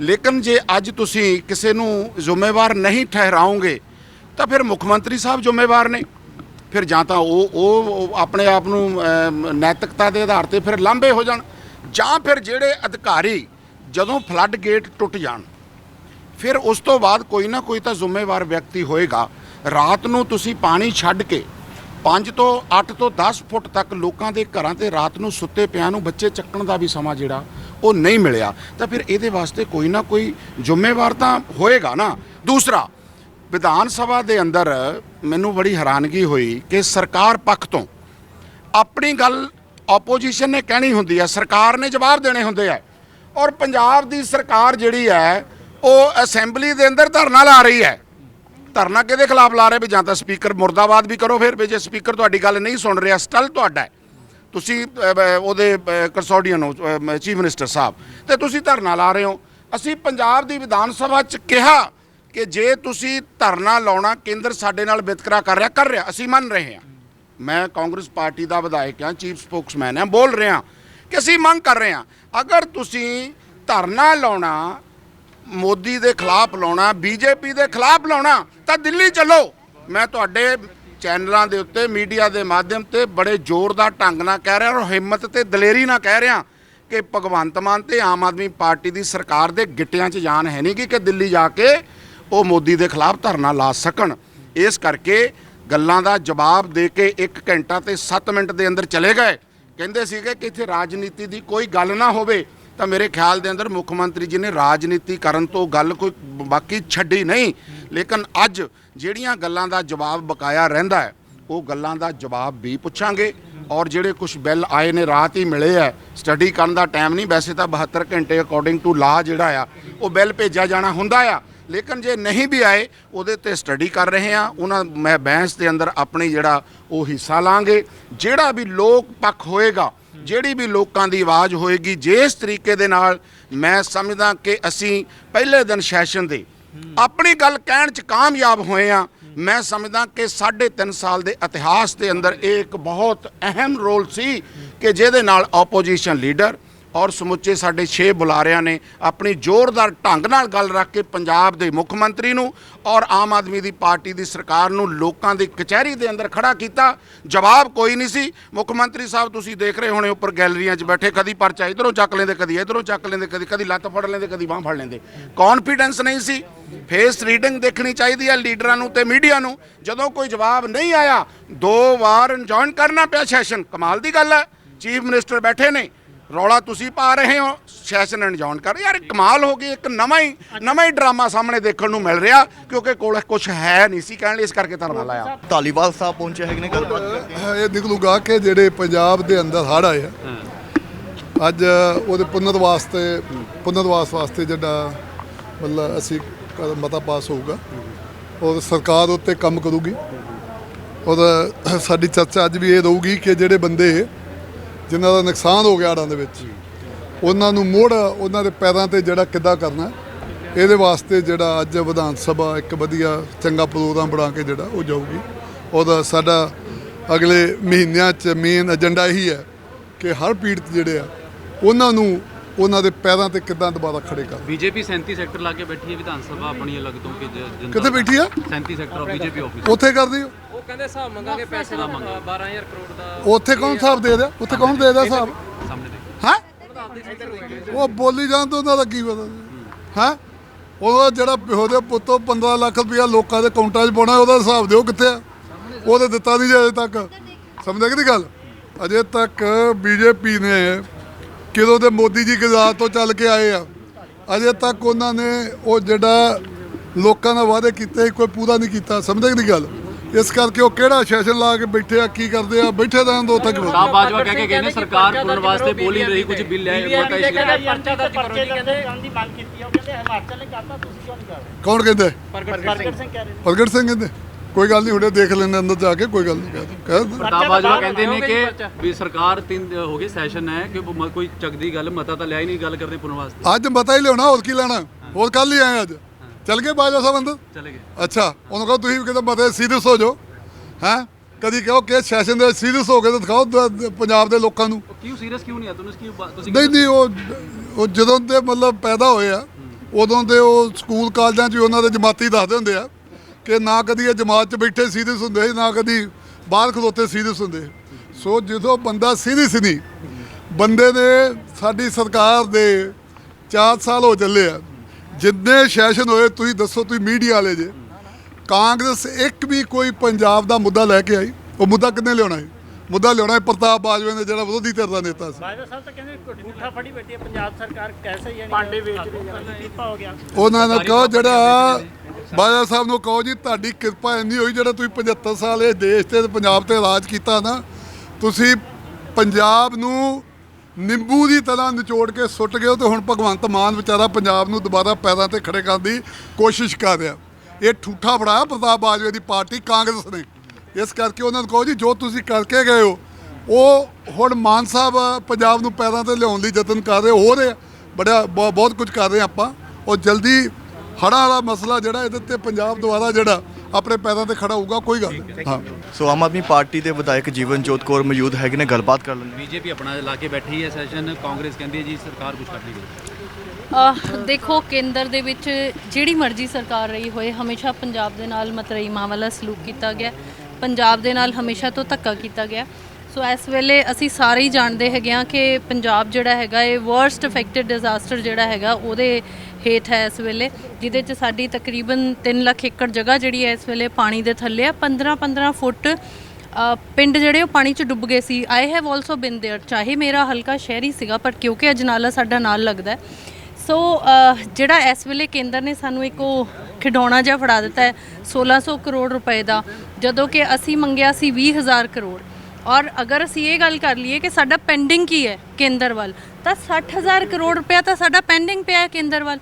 ਲੇਕਿਨ ਜੇ ਅੱਜ ਤੁਸੀਂ ਕਿਸੇ ਨੂੰ ਜ਼ਿੰਮੇਵਾਰ ਨਹੀਂ ਠਹਿਰਾਓਗੇ ਤਾਂ ਫਿਰ ਮੁੱਖ ਮੰਤਰੀ ਸਾਹਿਬ ਜ਼ਿੰਮੇਵਾਰ ਨੇ। ਫਿਰ ਜਾਂ ਤਾਂ ਉਹ ਉਹ ਆਪਣੇ ਆਪ ਨੂੰ ਨੈਤਿਕਤਾ ਦੇ ਆਧਾਰ ਤੇ ਫਿਰ ਲਾਂਭੇ ਹੋ ਜਾਣ। ਜਾਂ ਫਿਰ ਜਿਹੜੇ ਅਧਿਕਾਰੀ ਜਦੋਂ ਫਲੱਡ ਗੇਟ ਟੁੱਟ ਜਾਣ, ਫਿਰ ਉਸ ਤੋਂ ਬਾਅਦ ਕੋਈ ਨਾ ਕੋਈ ਤਾਂ ਜ਼ਿੰਮੇਵਾਰ ਵਿਅਕਤੀ ਹੋਏਗਾ। ਰਾਤ ਨੂੰ ਤੁਸੀਂ ਪਾਣੀ ਛੱਡ ਕੇ 5 ਤੋਂ 8 ਤੋਂ 10 ਫੁੱਟ ਤੱਕ ਲੋਕਾਂ ਦੇ ਘਰਾਂ ਤੇ ਰਾਤ ਨੂੰ ਸੁੱਤੇ ਪਿਆਂ ਨੂੰ ਬੱਚੇ ਚੱਕਣ ਦਾ ਵੀ ਸਮਾਂ ਜਿਹੜਾ ਉਹ ਨਹੀਂ ਮਿਲਿਆ, ਤਾਂ ਫਿਰ ਇਹਦੇ ਵਾਸਤੇ ਕੋਈ ਨਾ ਕੋਈ ਜ਼ਿੰਮੇਵਾਰ ਤਾਂ ਹੋਏਗਾ ਨਾ। ਦੂਸਰਾ, ਵਿਧਾਨ ਸਭਾ ਦੇ ਅੰਦਰ ਮੈਨੂੰ ਬੜੀ ਹੈਰਾਨਗੀ ਹੋਈ ਕਿ ਸਰਕਾਰ ਪੱਖ ਤੋਂ ਆਪਣੀ ਗੱਲ ਆਪੋਜੀਸ਼ਨ ਨੇ ਕਹਿਣੀ ਹੁੰਦੀ ਹੈ, ਸਰਕਾਰ ਨੇ ਜਵਾਬ ਦੇਣੇ ਹੁੰਦੇ ਆ। ਔਰ ਪੰਜਾਬ ਦੀ ਸਰਕਾਰ ਜਿਹੜੀ ਹੈ, ਉਹ ਅਸੈਂਬਲੀ ਦੇ ਅੰਦਰ ਧਰਨਾ ਲਾ ਰਹੀ ਹੈ। ਧਰਨਾ ਕਿਹਦੇ ਖਿਲਾਫ ਲਾ ਰਹੇ ਵੀ ਜਾਂ ਤਾਂ ਸਪੀਕਰ ਮੁਰਦਾਬਾਦ ਵੀ ਕਰੋ ਫਿਰ, ਵੀ ਜੇ ਸਪੀਕਰ ਤੁਹਾਡੀ ਗੱਲ ਨਹੀਂ ਸੁਣ ਰਿਹਾ, ਸਟਲ ਤੁਹਾਡਾ ਤੁਸੀਂ ਉਹਦੇ ਕੰਸੋਡੀਅਨ ਹੋ ਚੀਫ ਮਿਨਿਸਟਰ ਸਾਹਿਬ, ਤੇ ਤੁਸੀਂ ਧਰਨਾ ਲਾ ਰਹੇ ਹੋ। ਅਸੀਂ ਪੰਜਾਬ ਦੀ ਵਿਧਾਨ ਸਭਾ 'ਚ ਕਿਹਾ ਕਿ ਜੇ ਤੁਸੀਂ ਧਰਨਾ ਲਾਉਣਾ, ਕੇਂਦਰ ਸਾਡੇ ਨਾਲ ਵਿਤਕਰਾ ਕਰ ਰਿਹਾ ਕਰ ਰਿਹਾ, ਅਸੀਂ ਮੰਨ ਰਹੇ ਹਾਂ। ਮੈਂ ਕਾਂਗਰਸ ਪਾਰਟੀ ਦਾ ਵਿਧਾਇਕ ਹਾਂ, ਚੀਫ ਸਪੋਕਸਮੈਨ ਹਾਂ, ਬੋਲ ਰਿਹਾ ਕਿ ਅਸੀਂ ਮੰਗ ਕਰ ਰਹੇ ਹਾਂ, ਅਗਰ ਤੁਸੀਂ ਧਰਨਾ ਲਾਉਣਾ, ਮੋਦੀ ਦੇ ਖਿਲਾਫ ਲਾਉਣਾ, ਬੀਜੇਪੀ ਦੇ ਖਿਲਾਫ ਲਾਉਣਾ, ਤਾਂ ਦਿੱਲੀ ਚੱਲੋ। ਮੈਂ ਤੁਹਾਡੇ ਚੈਨਲਾਂ ਦੇ ਉੱਤੇ, ਮੀਡੀਆ ਦੇ ਮਾਧਿਅਮ ਤੇ ਬੜੇ ਜ਼ੋਰਦਾਰ ਢੰਗ ਨਾਲ ਕਹਿ ਰਿਹਾ ਔਰ ਹਿੰਮਤ ਤੇ ਦਲੇਰੀ ਨਾਲ ਕਹਿ ਰਿਹਾ ਕਿ ਭਗਵੰਤ ਮਾਨ ਤੇ ਆਮ ਆਦਮੀ ਪਾਰਟੀ ਦੀ ਸਰਕਾਰ ਦੇ ਗਿੱਟਿਆਂ 'ਚ ਜਾਨ ਹੈ ਨਹੀਂ ਗੀ ਕਿ ਦਿੱਲੀ ਜਾ ਕੇ ਉਹ ਮੋਦੀ ਦੇ ਖਿਲਾਫ ਧਰਨਾ ਲਾ ਸਕਣ। ਇਸ ਕਰਕੇ ਗੱਲਾਂ ਦਾ ਜਵਾਬ ਦੇ ਕੇ 1 ਘੰਟਾ ਤੇ 7 ਮਿੰਟ ਦੇ ਅੰਦਰ ਚਲੇ ਗਏ। ਕਹਿੰਦੇ ਸੀਗੇ ਕਿ ਇੱਥੇ ਰਾਜਨੀਤੀ ਦੀ ਕੋਈ ਗੱਲ ਨਾ ਹੋਵੇ ਤਾਂ ਮੇਰੇ ਖਿਆਲ ਦੇ ਅੰਦਰ ਮੁੱਖ ਮੰਤਰੀ ਜੀ ਨੇ ਰਾਜਨੀਤੀ ਕਰਨ ਤੋਂ ਗੱਲ ਕੋਈ ਬਾਕੀ ਛੱਡੀ ਨਹੀਂ। ਲੇਕਿਨ ਅੱਜ ਜਿਹੜੀਆਂ ਗੱਲਾਂ ਦਾ ਜਵਾਬ ਬਕਾਇਆ ਰਹਿੰਦਾ ਹੈ, ਉਹ ਗੱਲਾਂ ਦਾ ਜਵਾਬ ਵੀ ਪੁੱਛਾਂਗੇ। ਔਰ ਜਿਹੜੇ ਕੁਝ ਬਿੱਲ ਆਏ ਨੇ, ਰਾਤ ਹੀ ਮਿਲੇ ਆ ਸਟੱਡੀ ਕਰਨ ਦਾ ਟਾਈਮ ਨਹੀਂ, ਵੈਸੇ ਤਾਂ 72 ਘੰਟੇ ਅਕੋਰਡਿੰਗ ਟੂ ਲਾ ਜਿਹੜਾ ਆ, ਉਹ ਬਿੱਲ ਭੇਜਿਆ ਜਾਣਾ ਹੁੰਦਾ ਆ। ਲੇਕਿਨ ਜੇ ਨਹੀਂ ਵੀ ਆਏ, ਉਹਦੇ ਤੇ ਸਟੱਡੀ ਕਰ ਰਹੇ ਆ ਉਹਨਾਂ, ਮੈਂ ਬੈਂਸ ਦੇ ਅੰਦਰ ਆਪਣੀ ਜਿਹੜਾ ਉਹ ਹਿੱਸਾ ਲਾਂਗੇ। ਜਿਹੜਾ ਵੀ ਲੋਕ ਪੱਖ ਹੋਏਗਾ, ਜਿਹੜੀ ਵੀ ਲੋਕਾਂ ਦੀ ਆਵਾਜ਼ ਹੋਏਗੀ ਜਿਸ ਤਰੀਕੇ ਦੇ ਨਾਲ ਮੈਂ ਸਮਝਦਾ ਕਿ ਅਸੀਂ ਪਹਿਲੇ ਦਿਨ ਸੈਸ਼ਨ ਦੇ ਆਪਣੀ ਗੱਲ ਕਹਿਣ ਚ ਕਾਮਯਾਬ ਹੋਏ ਆ, ਮੈਂ ਸਮਝਦਾ ਕਿ 3.5 ਸਾਲ ਦੇ ਇਤਿਹਾਸ ਦੇ ਅੰਦਰ ਇਹ ਇੱਕ ਬਹੁਤ ਅਹਿਮ ਰੋਲ ਸੀ ਕਿ ਜਿਹਦੇ ਨਾਲ ਆਪੋਜੀਸ਼ਨ ਲੀਡਰ ਔਰ ਸਮੁੱਚੇ ਸਾਡੇ ਛੇ ਬੁਲਾਰਿਆਂ ਨੇ ਆਪਣੀ ਜ਼ੋਰਦਾਰ ਢੰਗ ਨਾਲ ਗੱਲ ਰੱਖ ਕੇ ਪੰਜਾਬ ਦੇ ਮੁੱਖ ਮੰਤਰੀ ਨੂੰ ਔਰ ਆਮ ਆਦਮੀ ਦੀ ਪਾਰਟੀ ਦੀ ਸਰਕਾਰ ਨੂੰ ਲੋਕਾਂ ਦੀ ਕਚਹਿਰੀ ਦੇ ਅੰਦਰ ਖੜਾ ਕੀਤਾ। ਜਵਾਬ ਕੋਈ ਨਹੀਂ ਸੀ। ਮੁੱਖ ਮੰਤਰੀ ਸਾਹਿਬ, ਤੁਸੀਂ ਦੇਖ ਰਹੇ ਹੋਣੇ ਉੱਪਰ ਗੈਲਰੀਆਂ 'ਚ ਬੈਠੇ, ਕਦੀ ਪਰਚਾ ਇਧਰੋਂ ਚੱਕ ਲੈਂਦੇ, ਕਦੀ ਇਧਰੋਂ ਚੱਕ ਲੈਂਦੇ, ਕਦੀ ਕਦੀ ਲੱਤ ਫੜ ਲੈਂਦੇ, ਕਦੀ ਬਾਹ ਫੜ ਲੈਂਦੇ। ਕੌਨਫੀਡੈਂਸ ਨਹੀਂ ਸੀ। ਫੇਸ ਰੀਡਿੰਗ ਦੇਖਣੀ ਚਾਹੀਦੀ ਹੈ ਲੀਡਰਾਂ ਨੂੰ ਤੇ ਮੀਡੀਆ ਨੂੰ। ਜਦੋਂ ਕੋਈ ਜਵਾਬ ਨਹੀਂ ਆਇਆ, ਦੋ ਵਾਰ ਜੁਆਇਨ ਕਰਨਾ ਪਿਆ ਸੈਸ਼ਨ ਕਮਾਲ ਦੀ ਗੱਲ ਹੈ। ਚੀਫ ਮਿਨਿਸਟਰ ਬੈਠੇ ਨੇ। ਰੌਲਾ ਤੁਸੀਂ ਪਾ ਰਹੇ ਹੋ ਸੈਸ਼ਨ ਅਣਜਾਣ ਕਰ ਯਾਰ ਕਮਾਲ ਹੋ ਗਈ ਇੱਕ ਨਵਾਂ ਹੀ ਨਵਾਂ ਹੀ ਡਰਾਮਾ ਸਾਹਮਣੇ ਦੇਖਣ ਨੂੰ ਮਿਲ ਰਿਹਾ ਕਿਉਂਕਿ ਕੋਲ ਕੁਝ ਹੈ ਨਹੀਂ ਸੀ ਕਹਿਣ ਲਈ ਇਸ ਕਰਕੇ ਧਰਨਾ ਲਾਇਆ ਧਾਲੀਵਾਲ ਸਾਹਿਬ ਪਹੁੰਚੇ ਹੈਗੇ ਨੇ ਗੱਲਬਾਤ ਕਰਦੇ ਹਾਂ ਇਹ ਨਿਕਲੂਗਾ ਕਿ ਜਿਹੜੇ ਪੰਜਾਬ ਦੇ ਅੰਦਰ ਹੜ੍ਹ ਆਏ ਆ। ਅੱਜ ਉਹਦੇ ਪੁਨਰਵਾਸ ਤੇ ਪੁਨਰਵਾਸ ਵਾਸਤੇ ਜਿਹੜਾ ਮਤਲਬ ਅਸੀਂ ਮਤਾ ਪਾਸ ਹੋਊਗਾ ਔਰ ਸਰਕਾਰ ਉੱਤੇ ਕੰਮ ਕਰੂਗੀ। ਔਰ ਸਾਡੀ ਚਰਚਾ ਅੱਜ ਵੀ ਇਹ ਰਹੂਗੀ ਕਿ ਜਿਹੜੇ ਬੰਦੇ ਜਿਨ੍ਹਾਂ ਦਾ ਨੁਕਸਾਨ ਹੋ ਗਿਆ ਹੜ੍ਹਾਂ ਦੇ ਵਿੱਚ। ਉਹਨਾਂ ਨੂੰ ਮੋੜ ਉਹਨਾਂ ਦੇ ਪੈਰਾਂ ਤੇ ਜਿਹੜਾ ਕਿੱਦਾਂ ਕਰਨਾ, ਇਹਦੇ ਵਾਸਤੇ ਜਿਹੜਾ ਅੱਜ ਵਿਧਾਨ ਸਭਾ ਇੱਕ ਵਧੀਆ ਚੰਗਾ ਪ੍ਰੋਗਰਾਮ ਬਣਾ ਕੇ ਜਿਹੜਾ ਉਹ ਜਾਊਗੀ। ਉਹਦਾ ਸਾਡਾ ਅਗਲੇ ਮਹੀਨਿਆਂ 'ਚ ਮੇਨ ਏਜੰਡਾ ਇਹੀ ਹੈ ਕਿ ਹਰ ਪੀੜਤ ਜਿਹੜੇ ਆ, ਉਹਨਾਂ ਨੂੰ ਉਹਨਾਂ ਦੇ ਪੈਰਾਂ ਤੇ ਕਿੱਦਾਂ ਦੁਬਾਰਾ ਖੜੇ ਕਰ। ਬੀਜੇਪੀ 37 ਸੈਕਟਰ ਲਾ ਕੇ ਬੈਠੀ ਹੈ ਵਿਧਾਨ ਸਭਾ ਆਪਣੀ ਅਲੱਗ ਤੋਂ ਕਿ ਜਨਤਾ ਕਿੱਥੇ ਬੈਠੀ ਆ? 37 ਸੈਕਟਰ ਆਫ ਬੀਜੇਪੀ ਆਫਿਸ। ਉੱਥੇ ਕਰਦੀ ਹੋ? ਉਹ ਕਹਿੰਦੇ ਹਿਸਾਬ ਮੰਗਾਂਗੇ ਪੈਸੇ ਦਾ 12000 ਕਰੋੜ ਦਾ ਉੱਥੇ ਕੌਣ ਹਿਸਾਬ ਦੇ ਰਿਹਾ? ਉੱਥੇ ਕੌਣ ਦੇ ਰਿਹਾ ਹਿਸਾਬ? ਸਾਹਮਣੇ ਦੇ ਹੈ ਉਹ ਬੋਲੀ ਜਾਣ ਤੋਂ ਉਹਨਾਂ ਦਾ ਕੀ ਪਤਾ? ਹੈ? ਉਹ ਜਿਹੜਾ ਉਹਦੇ ਪੁੱਤੋਂ 15 ਲੱਖ ਰੁਪਇਆ ਲੋਕਾਂ ਦੇ ਅਕਾਊਂਟਾਂ 'ਚ ਪਾਉਣਾ ਉਹਦਾ ਹਿਸਾਬ ਦਿਓ ਕਿੱਥੇ ਆ। ਉਹ ਤਾਂ ਦਿੱਤਾ ਨਹੀਂ ਜੇ ਅਜੇ ਤੱਕ। ਸਮਝਦੇ ਕਿ ਨਹੀਂ ਗੱਲ? ਅਜੇ ਤੱਕ ਬੀਜੇਪੀ ਨੇ ਕਿਦੋਂ ਦੇ ਮੋਦੀ ਜੀ ਗੁਜਰਾਤ ਤੋਂ ਚੱਲ ਕੇ ਆਏ ਆ। ਅਜੇ ਤੱਕ ਉਹਨਾਂ ਨੇ ਉਹ ਜਿਹੜਾ ਲੋਕਾਂ ਨਾਲ ਵਾਅਦੇ ਕੀਤੇ ਕੋਈ ਪੂਰਾ ਨਹੀਂ ਕੀਤਾ। ਸਮਝਦੇ ਨਹੀਂ ਗੱਲ? ਇਸ ਕਰਕੇ ਉਹ ਕਿਹੜਾ ਸੈਸ਼ਨ ਲਾ ਕੇ ਬੈਠੇ ਆ ਕੀ ਕਰਦੇ ਆ? ਬੈਠੇ ਰਹਿਣ ਦੋ ਉੱਥੇ ਸਾਹਿਬ ਬਾਜਵਾ ਕਹਿ ਕੇ ਗਏ ਨੇ ਸਰਕਾਰ ਪੁਨਰ ਵਾਸਤੇ ਬੋਲ ਹੀ ਰਹੀ ਕੁਝ ਬਿੱਲ ਹੈ ਮਤਾ ਇਸ ਕਹਿੰਦੇ ਪਰਚਾ ਦਰਜ ਕਰੋ ਜੀ ਕਹਿੰਦੇ ਦੀ ਮੰਗ ਕੀਤੀ ਆ, ਉਹ ਕਹਿੰਦੇ ਹਿਮਾਚਲ ਨੇ ਕਰਤਾ ਤੁਸੀਂ ਕਿਉਂ ਨਹੀਂ ਕਰ ਰਹੇ? ਕੌਣ ਕਹਿੰਦੇ? ਪ੍ਰਗਟ ਸਿੰਘ ਕਹਿ ਰਹੇ ਨੇ। ਪ੍ਰਗਟ ਸਿੰਘ ਕਹਿੰਦੇ। ਕੋਈ ਗੱਲ ਨਹੀਂ ਹੁਣੇ ਦੇਖ ਲੈਂਦੇ ਅੰਦਰ ਜਾ ਕੇ ਕੋਈ ਗੱਲ ਨਹੀਂ ਕਹਿ। ਪ੍ਰਤਾਪ ਬਾਜਵਾ ਕਹਿੰਦੇ ਨੇ ਕਿ ਵੀ ਸਰਕਾਰ ਤਿੰਨ ਹੋ ਗਏ ਸੈਸ਼ਨ ਹੈ ਕਿ ਮ- ਕੋਈ ਚੱਕਦੀ ਗੱਲ ਮਤਾ ਤਾਂ ਲਿਆ ਹੀ ਨਹੀਂ ਗੱਲ ਕਰਦੇ ਪੁਨਰ ਵਾਸਤੇ। ਅੱਜ ਮਤਾ ਹੀ ਲਿਆਉਣਾ ਹੋਰ ਕੀ ਲੈਣਾ? ਹੋਰ ਕੱਲ ਹੀ ਆਏ ਅੱਜ। ਚੱਲ ਗਏ ਬਾਜਾ ਸਾਹਿਬ ਅੰਦਰ? ਚਲੇ ਗਏ। ਅੱਛਾ ਉਹਨੂੰ ਕਹੋ ਤੁਸੀਂ ਵੀ ਕਿਤੇ ਮਤੇ ਸੀਰੀਅਸ ਹੋ ਜਾਓ ਹੈ? ਕਦੀ ਕਹੋ ਕਿ ਸੈਸ਼ਨ ਦੇ ਸੀਰੀਅਸ ਹੋ ਕੇ ਤਾਂ ਦਿਖਾਓ ਦ- ਦ- ਪੰਜਾਬ ਦੇ ਲੋਕਾਂ ਨੂੰ। ਉਹ ਕਿਉਂ ਸੀਰੀਅਸ ਕਿਉਂ ਨਹੀਂ ਆ? ਤੁਹਾਨੂੰ ਕਿਉਂ ਤੁਸੀਂ ਨਹੀਂ ਨਹੀਂ ਉਹ ਉਹ ਜਦੋਂ ਦੇ ਮਤਲਬ ਪੈਦਾ ਹੋਏ ਆ ਉਦੋਂ ਦੇ ਉਹ ਸਕੂਲ ਕਾਲਜਾਂ 'ਚ ਵੀ ਉਹਨਾਂ ਦੇ ਜਮਾਤੀ ਦੱਸਦੇ ਹੁੰਦੇ ਆ ਕਿ ਨਾ ਕਦੀ ਇਹ ਜਮਾਤ 'ਚ ਬੈਠੇ ਸੀਰੀਅਸ ਹੁੰਦੇ ਸੀ, ਨਾ ਕਦੀ ਬਾਹਰ ਖਲੋਤੇ ਸੀਰੀਅਸ ਹੁੰਦੇ ਸੋ। ਜਦੋਂ ਬੰਦਾ ਸੀਰੀਅਸ ਨਹੀਂ ਬੰਦੇ ਨੇ ਸਾਡੀ ਸਰਕਾਰ ਦੇ 4 ਸਾਲ ਹੋ ਚੱਲੇ ਆ। ਜਿੰਨੇ ਸੈਸ਼ਨ ਹੋਏ, ਤੁਸੀਂ ਦੱਸੋ, ਤੁਸੀਂ ਮੀਡੀਆ ਵਾਲੇ ਜੇ। ਕਾਂਗਰਸ ਇੱਕ ਵੀ ਕੋਈ ਪੰਜਾਬ ਦਾ ਮੁੱਦਾ ਲੈ ਕੇ ਆਈ, ਉਹ ਮੁੱਦਾ ਕਿੰਨੇ ਲਿਆਉਣਾ ਹੈ? ਮੁੱਦਾ ਲਿਆਉਣਾ ਹੈ ਪ੍ਰਤਾਪ ਬਾਜਵੇ ਨੇ ਜਿਹੜਾ ਵਿਰੋਧੀ ਧਿਰ ਦਾ ਨੇਤਾ ਸੀ। ਬਾਜਵਾ ਸਾਹਿਬ ਤਾਂ ਕਹਿੰਦੇ ਝੂਠਾ ਫੜੀ ਬੈਠੀ ਹੈ ਪੰਜਾਬ ਸਰਕਾਰ ਕੈਸੇ ਯਾਨੀ ਪਾਂਡੇ ਵੇਚ ਰਹੀ ਹੈ। ਹੋ ਗਿਆ। ਉਹਨਾਂ ਨੂੰ ਕਹੋ ਜਿਹੜਾ ਬਾਜਾ ਸਾਹਿਬ ਨੂੰ ਕਹੋ ਜੀ ਤੁਹਾਡੀ ਕਿਰਪਾ ਇੰਨੀ ਹੋਈ ਜਿਹੜਾ ਤੁਸੀਂ 75 ਸਾਲ ਇਹ ਦੇਸ਼ ਤੇ ਪੰਜਾਬ ਤੇ ਰਾਜ ਕੀਤਾ ਨਾ ਤੁਸੀਂ ਪੰਜਾਬ ਨੂੰ ਨਿੰਬੂ ਦੀ ਤਰ੍ਹਾਂ ਨਿਚੋੜ ਕੇ ਸੁੱਟ ਗਏ ਹੋ ਤੇ ਹੁਣ ਭਗਵੰਤ ਮਾਨ ਵਿਚਾਰਾ ਪੰਜਾਬ ਨੂੰ ਦੁਬਾਰਾ ਪੈਰਾਂ ਤੇ ਖੜੇ ਕਰਨ ਦੀ ਕੋਸ਼ਿਸ਼ ਕਰ ਰਿਹਾ। ਇਹ ਠੂਠਾ ਬੜਾਇਆ ਪ੍ਰਤਾਪ ਬਾਜਵੇ ਦੀ ਪਾਰਟੀ ਕਾਂਗਰਸ ਨੇ। ਇਸ ਕਰਕੇ ਉਹਨਾਂ ਨੂੰ ਕਹੋ ਜੀ ਜੋ ਤੁਸੀਂ ਕਰਕੇ ਗਏ ਹੋ ਉਹ ਹੁਣ ਮਾਨ ਸਾਹਿਬ ਪੰਜਾਬ ਨੂੰ ਪੈਰਾਂ ਤੇ ਲਿਆਉਣ ਲਈ ਯਤਨ ਕਰ ਰਹੇ ਹੋ ਰਹੇ ਬੜਾ ਬਹੁ- ਬਹੁਤ ਕੁਝ ਕਰ ਰਹੇ ਆ ਆਪਾਂ। ਉਹ ਜਲਦੀ ਹੜ੍ਹਾਂ ਵਾਲਾ ਮਸਲਾ ਜਿਹੜਾ ਇਹਦੇ ਤੇ ਪੰਜਾਬ ਦੁਆਰਾ ਜਿਹੜਾ ਆਪਣੇ ਪੈਰਾਂ ਤੇ ਖੜਾ ਹੋਊਗਾ ਕੋਈ ਗੱਲ ਨਹੀਂ। ਹਾਂ। ਸੋ ਆਮ ਆਦਮੀ ਪਾਰਟੀ ਦੇ ਵਿਧਾਇਕ ਜੀਵਨ ਜੋਤ ਕੌਰ ਮੌਜੂਦ ਹੈਗੇ ਨੇ ਗੱਲਬਾਤ ਕਰ ਲੈਂਦੇ ਬੀਜੇਪੀ ਆਪਣਾ ਲਾ ਕੇ ਬੈਠੀ ਹੈ ਸੈਸ਼ਨ ਕਾਂਗਰਸ ਕਹਿੰਦੀ ਹੈ ਜੀ ਸਰਕਾਰ ਕੁਝ ਕਰ ਨਹੀਂ। ਰਹੀ ਅਹ ਦੇਖੋ ਕੇਂਦਰ ਦੇ ਵਿੱਚ ਜਿਹੜੀ ਮਰਜ਼ੀ ਸਰਕਾਰ ਰਹੀ ਹੋਏ ਹਮੇਸ਼ਾ ਪੰਜਾਬ ਦੇ ਨਾਲ ਮਤਰਈਮਾਂ ਵਾਲਾ ਸਲੂਕ ਕੀਤਾ ਗਿਆ। ਪੰਜਾਬ ਦੇ ਨਾਲ ਹਮੇਸ਼ਾ ਤੋਂ ਧੱਕਾ ਕੀਤਾ ਗਿਆ ਸੋ ਇਸ ਵੇਲੇ ਅਸੀਂ ਸਾਰੇ ਹੀ ਜਾਣਦੇ ਹੈਗੇ ਆ ਕਿ ਪੰਜਾਬ ਜਿਹੜਾ ਹੈਗਾ ਇਹ ਵਰਸਟ ਅਫੈਕਟਡ ਡਿਜ਼ਾਸਟਰ ਜਿਹੜਾ ਹੈਗਾ ਉਹਦੇ ਹੇਠ ਹੈ ਇਸ ਵੇਲੇ ਜਿਹਦੇ ਚ ਸਾਡੀ ਤਕਰੀਬਨ 3 ਲੱਖ ਏਕੜ ਜਗ੍ਹਾ ਜਿਹੜੀ ਹੈ ਇਸ ਵੇਲੇ ਪਾਣੀ ਦੇ ਥੱਲੇ ਆ 15 15 ਫੁੱਟ ਅ, ਪਿੰਡ ਜਿਹੜੇ ਉਹ ਪਾਣੀ 'ਚ ਡੁੱਬ ਗਏ ਸੀ I have also been there ਚਾਹੇ ਮੇਰਾ ਹਲਕਾ ਸ਼ਹਿਰੀ ਸੀਗਾ ਪਰ ਕਿਉਂਕਿ ਅਜਨਾਲਾ ਸਾਡਾ ਨਾਲ ਲੱਗਦਾ ਹੈ ਸੋ ਅ, ਜਿਹੜਾ ਇਸ ਵੇਲੇ ਕੇਂਦਰ ਨੇ ਸਾਨੂੰ ਇੱਕ ਉਹ ਖਿਡੌਣਾ ਜਿਹਾ ਫੜਾ ਦਿੱਤਾ ਹੈ 1600 ਕਰੋੜ ਰੁਪਏ ਦਾ, ਜਦੋਂ ਕਿ ਅਸੀਂ ਮੰਗਿਆ ਸੀ 20000 ਕਰੋੜ। ਔਰ ਅਗਰ ਅਸੀਂ ਇਹ ਗੱਲ ਕਰ ਲਈਏ ਕਿ ਸਾਡਾ ਪੈਂਡਿੰਗ ਕੀ ਹੈ ਕੇਂਦਰ ਵੱਲ ਤਾਂ 60000 ਕਰੋੜ ਰੁਪਇਆ ਤਾਂ ਸਾਡਾ ਪੈਂਡਿੰਗ ਪਿਆ ਕੇਂਦਰ ਵੱਲ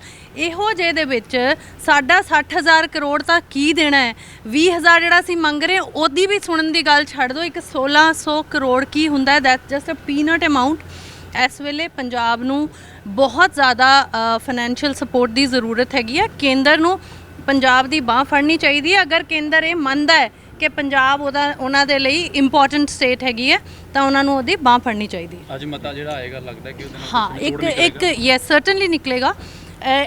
ਇਹੋ ਜਿਹੇ ਦੇ ਵਿੱਚ ਸਾਡਾ 60000 ਕਰੋੜ ਤਾਂ ਕੀ ਦੇਣਾ ਹੈ? 20000 ਜਿਹੜਾ ਅਸੀਂ ਮੰਗ ਰਹੇ ਉਹਦੀ ਵੀ ਸੁਣਨ ਦੀ ਗੱਲ ਛੱਡ ਦਿਓ। ਇੱਕ 1600 ਕਰੋੜ ਕੀ ਹੁੰਦਾ ਹੈ? That just a peanut amount ਇਸ ਵੇਲੇ ਪੰਜਾਬ ਨੂੰ ਬਹੁਤ ਜ਼ਿਆਦਾ ਫਾਈਨੈਂਸ਼ੀਅਲ ਸਪੋਰਟ ਦੀ ਜ਼ਰੂਰਤ ਹੈਗੀ ਹੈ। ਕੇਂਦਰ ਨੂੰ ਪੰਜਾਬ ਦੀ ਬਾਹ ਫੜਨੀ ਚਾਹੀਦੀ ਹੈ। ਅਗਰ ਕੇਂਦਰ ਇਹ ਮੰਨਦਾ ਹੈ ਕਿ ਪੰਜਾਬ ਉਹਦਾ ਉਹਨਾਂ ਦੇ ਲਈ ਇੰਪੋਰਟੈਂਟ ਸਟੇਟ ਹੈਗੀ ਹੈ ਤਾਂ ਉਹਨਾਂ ਨੂੰ ਉਹਦੀ ਬਾਹ ਫੜਨੀ ਚਾਹੀਦੀ ਹੈ। ਅੱਜ ਮਤਾ ਜਿਹੜਾ ਆਏਗਾ ਲੱਗਦਾ ਕਿ ਉਹਦੇ ਨਾਲ ਹਾਂ ਇੱਕ ਇੱਕ ਯੈਸ ਸਰਟਨਲੀ ਨਿਕਲੇਗਾ।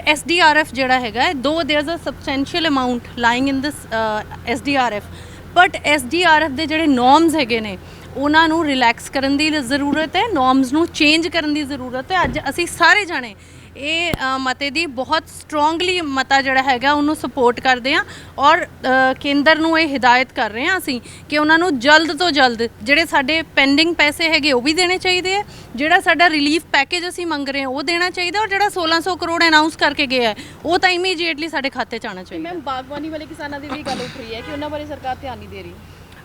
ਐਸਡੀਆਰਐਫ ਜਿਹੜਾ ਹੈ though there's a substantial amount lying in this SDRF but SDRF ਦੇ ਜਿਹੜੇ ਨੋਰਮਸ ਹੈਗੇ ਨੇ ਉਹਨਾਂ ਨੂੰ ਰਿਲੈਕਸ ਕਰਨ ਦੀ ਜ਼ਰੂਰਤ ਹੈ ਨੋਰਮਸ ਨੂੰ ਚੇਂਜ ਕਰਨ ਦੀ ਜ਼ਰੂਰਤ ਹੈ। ਅੱਜ ਅਸੀਂ ਸਾਰੇ ਜਾਣੇ ਇਹ ਅ, ਮਤੇ ਦੀ ਬਹੁਤ ਸਟਰੋਂਗਲੀ ਮਤਾ ਜਿਹੜਾ ਹੈਗਾ ਉਹਨੂੰ ਸਪੋਰਟ ਕਰਦੇ ਆ ਔਰ ਅ, ਕੇਂਦਰ ਨੂੰ ਇਹ ਹਦਾਇਤ ਕਰ ਰਹੇ ਆ ਅਸੀਂ ਕਿ ਉਹਨਾਂ ਨੂੰ ਜਲਦ ਤੋਂ ਜਲਦ ਜਿਹੜੇ ਸਾਡੇ ਪੈਂਡਿੰਗ ਪੈਸੇ ਹੈਗੇ ਉਹ ਵੀ ਦੇਣੇ ਚਾਹੀਦੇ ਆ ਜਿਹੜਾ ਸਾਡਾ ਰਿਲੀਫ ਪੈਕੇਜ ਅਸੀਂ ਮੰਗ ਰਹੇ ਹਾਂ ਉਹ ਦੇਣਾ ਚਾਹੀਦਾ ਔਰ ਜਿਹੜਾ 1600 ਕਰੋੜ ਅਨਾਉਂਸ ਕਰਕੇ ਗਿਆ ਹੈ ਉਹ ਤਾਂ ਇਮੀਡੀਏਟਲੀ ਸਾਡੇ ਖਾਤੇ 'ਚ ਆਉਣਾ ਚਾਹੀਦਾ। ਮੈਮ ਬਾਗਬਾਨੀ ਵਾਲੇ ਕਿਸਾਨਾਂ ਦੀ ਵੀ ਗੱਲ ਉੱਠ ਰਹੀ ਹੈ ਕਿ ਉਹਨਾਂ ਬਾਰੇ ਸਰਕਾਰ ਧਿਆਨ ਨਹੀਂ ਦੇ ਰਹੀ।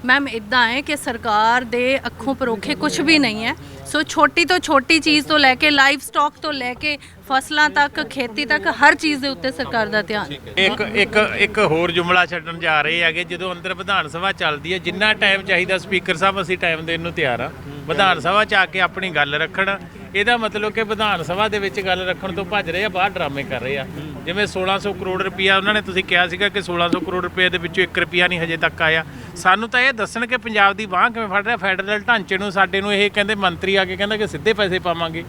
ਮੈਮ ਇਦਾਂ ਹੈ ਕਿ ਸਰਕਾਰ ਦੇ ਅੱਖੋਂ ਪਰੋਖੇ ਕੁਝ ਵੀ ਨਹੀਂ ਹੈ। ਸੋ ਛੋਟੀ ਤੋਂ ਛੋਟੀ ਚੀਜ਼ ਤੋਂ ਲੈ ਕੇ ਲਾਈਵ ਸਟਾਕ ਤੋਂ ਲੈ ਕੇ ਫਸਲਾਂ ਤੱਕ ਖੇਤੀ ਤੱਕ ਹਰ ਚੀਜ਼ ਦੇ ਉੱਤੇ ਸਰਕਾਰ ਦਾ ਧਿਆਨ। ਇੱਕ ਇੱਕ ਇੱਕ ਹੋਰ ਜੁਮਲਾ ਛੱਡਣ ਜਾ ਰਹੇ ਹੈਗੇ ਜਦੋਂ ਅੰਦਰ ਵਿਧਾਨ ਸਭਾ ਚੱਲਦੀ ਹੈ ਜਿੰਨਾ ਟਾਈਮ ਚਾਹੀਦਾ ਸਪੀਕਰ ਸਾਹਿਬ ਅਸੀਂ ਟਾਈਮ ਦੇਣ ਨੂੰ ਤਿਆਰ ਆ ਵਿਧਾਨ ਸਭਾ ਚ ਆ ਕੇ ਆਪਣੀ ਗੱਲ ਰੱਖਣ। ਇਹਦਾ ਮਤਲਬ ਕਿ ਵਿਧਾਨ ਸਭਾ ਦੇ ਵਿੱਚ ਗੱਲ ਰੱਖਣ ਤੋਂ ਭੱਜ ਰਹੇ ਆ ਬਾਹਰ ਡਰਾਮੇ ਕਰ ਰਹੇ ਆ। ਜਿਵੇਂ 1600 ਕਰੋੜ ਰੁਪਇਆ ਉਹਨਾਂ ਨੇ ਤੁਸੀਂ ਕਿਹਾ ਸੀਗਾ ਕਿ 1600 ਕਰੋੜ ਰੁਪਏ ਦੇ ਵਿੱਚੋਂ 1 ਰੁਪਿਆ ਨਹੀਂ ਹਜੇ ਤੱਕ ਆਇਆ। ਸਾਨੂੰ ਤਾਂ ਇਹ ਦੱਸਣ ਕਿ ਪੰਜਾਬ ਦੀ ਬਾਂਹ ਕਿਵੇਂ ਫੜ ਰਿਹਾ ਫੈਡਰਲ ਢਾਂਚੇ ਨੂੰ ਸਾਡੇ ਨੂੰ ਇਹ ਕਹਿੰਦੇ ਮੰਤਰੀ ਆ ਕੇ ਕਹਿੰਦਾ ਕਿ ਸਿੱਧੇ ਪੈਸੇ ਪਾਵਾਂਗੇ।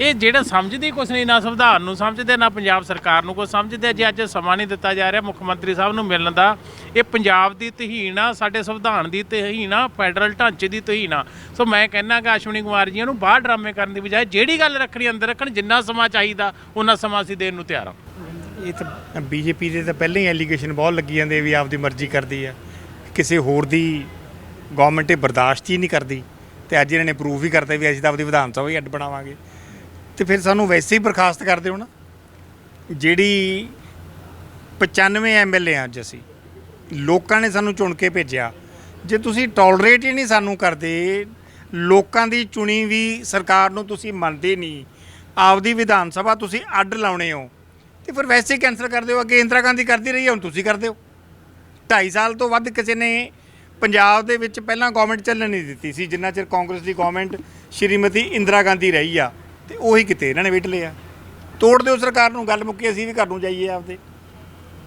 ਇਹ ਜਿਹੜਾ ਸਮਝਦੇ ਕੁਛ ਨਹੀਂ, ਨਾ ਸੰਵਿਧਾਨ ਨੂੰ ਸਮਝਦੇ, ਨਾ ਪੰਜਾਬ ਸਰਕਾਰ ਨੂੰ ਕੁਛ ਸਮਝਦੇ। ਜੇ ਅੱਜ ਸਮਾਂ ਨਹੀਂ ਦਿੱਤਾ ਜਾ ਰਿਹਾ ਮੁੱਖ ਮੰਤਰੀ ਸਾਹਿਬ ਨੂੰ ਮਿਲਣ ਦਾ, ਇਹ ਪੰਜਾਬ ਦੀ ਤਹੀਨ ਆ, ਸਾਡੇ ਸੰਵਿਧਾਨ ਦੀ ਤਹੀਨ ਆ, ਫੈਡਰਲ ਢਾਂਚੇ ਦੀ ਤਹੀਨ ਆ। ਸੋ ਮੈਂ ਕਹਿੰਦਾ ਕਿ ਅਸ਼ਵਨੀ ਕੁਮਾਰ ਜੀ ਨੂੰ ਬਾਹਰ ਡਰਾਮੇ ਕਰਨ ਦੀ ਬਜਾਏ ਜਿਹੜੀ ਗੱਲ ਰੱਖਣੀ ਅੰਦਰ ਰੱਖਣ, ਜਿੰਨਾ ਸਮਾਂ ਚਾਹੀਦਾ ਉਹਨਾਂ ਸਮਾਂ ਅਸੀਂ ਦੇਣ ਨੂੰ ਤਿਆਰ ਆ। ਇਹ ਤਾਂ ਬੀਜੇਪੀ ਦੇ ਤਾਂ ਪਹਿਲਾਂ ਹੀ ਐਲੀਗੇਸ਼ਨ ਬਹੁਤ ਲੱਗੀ ਜਾਂਦੇ ਵੀ ਆਪਦੀ ਮਰਜ਼ੀ ਕਰਦੀ ਆ। ਕਿਸੇ ਹੋਰ ਦੀ ਗਵਰਨਮੈਂਟ ਇਹ ਬਰਦਾਸ਼ਤ ਹੀ ਨਹੀਂ ਕਰਦੀ। ਤੇ ਅੱਜ ਇਹਨਾਂ ਨੇ ਪ੍ਰੂਫ ਵੀ ਕਰਤਾ ਵੀ ਅਸੀਂ ਤਾਂ ਆਪਦੀ ਵਿਧਾਨ ਸਭਾ ਹੀ ਅੱਡ ਬਣਾਵਾਂਗੇ। ਤੇ ਫਿਰ ਸਾਨੂੰ ਵੈਸੇ ਹੀ ਬਰਖਾਸਤ ਕਰ ਦਿਓ ਨਾ। ਜਿਹੜੀ 95 ਐਮਐਲਏ ਆ ਅੱਜ ਅਸੀਂ ਲੋਕਾਂ ਨੇ ਸਾਨੂੰ ਚੁਣ ਕੇ ਭੇਜਿਆ। ਜੇ ਤੁਸੀਂ ਟੋਲਰੇਟ ਹੀ ਨਹੀਂ ਸਾਨੂੰ ਕਰਦੇ ਲੋਕਾਂ ਦੀ ਚੁਣੀ ਵੀ ਸਰਕਾਰ ਨੂੰ ਤੁਸੀਂ ਮੰਨਦੇ ਨਹੀਂ ਆਪਦੀ ਵਿਧਾਨ ਸਭਾ ਤੁਸੀਂ ਅੱਡ ਲਾਉਣੇ ਹੋ ਤੇ ਫਿਰ ਵੈਸੇ ਹੀ ਕੈਂਸਲ ਕਰ ਦਿਓ। ਅੱਗੇ ਇੰਦਰਾ ਗਾਂਧੀ ਕਰਦੀ ਰਹੀ ਹੈ, ਹੁਣ ਤੁਸੀਂ ਕਰ ਦਿਓ। 2.5 ਸਾਲ ਤੋਂ ਵੱਧ ਕਿਸੇ ਨੇ ਪੰਜਾਬ ਦੇ ਵਿੱਚ ਪਹਿਲਾਂ ਗਵਰਨਮੈਂਟ ਚੱਲਣ ਨਹੀਂ ਦਿੱਤੀ ਸੀ ਜਿੰਨਾ ਚਿਰ ਕਾਂਗਰਸ ਦੀ ਗਵਰਨਮੈਂਟ ਸ਼੍ਰੀਮਤੀ ਇੰਦਰਾ ਗਾਂਧੀ ਰਹੀ ਆ। ਤੇ ਉਹੀ ਕਿਤੇ ਇਹਨਾਂ ਨੇ ਵਿਟ ਲਿਆ। ਤੋੜ ਦਿਓ ਸਰਕਾਰ ਨੂੰ, ਗੱਲ ਮੁੱਕੀ, ਅਸੀਂ ਵੀ ਘਰ ਨੂੰ ਜਾਈਏ ਆਪਦੇ।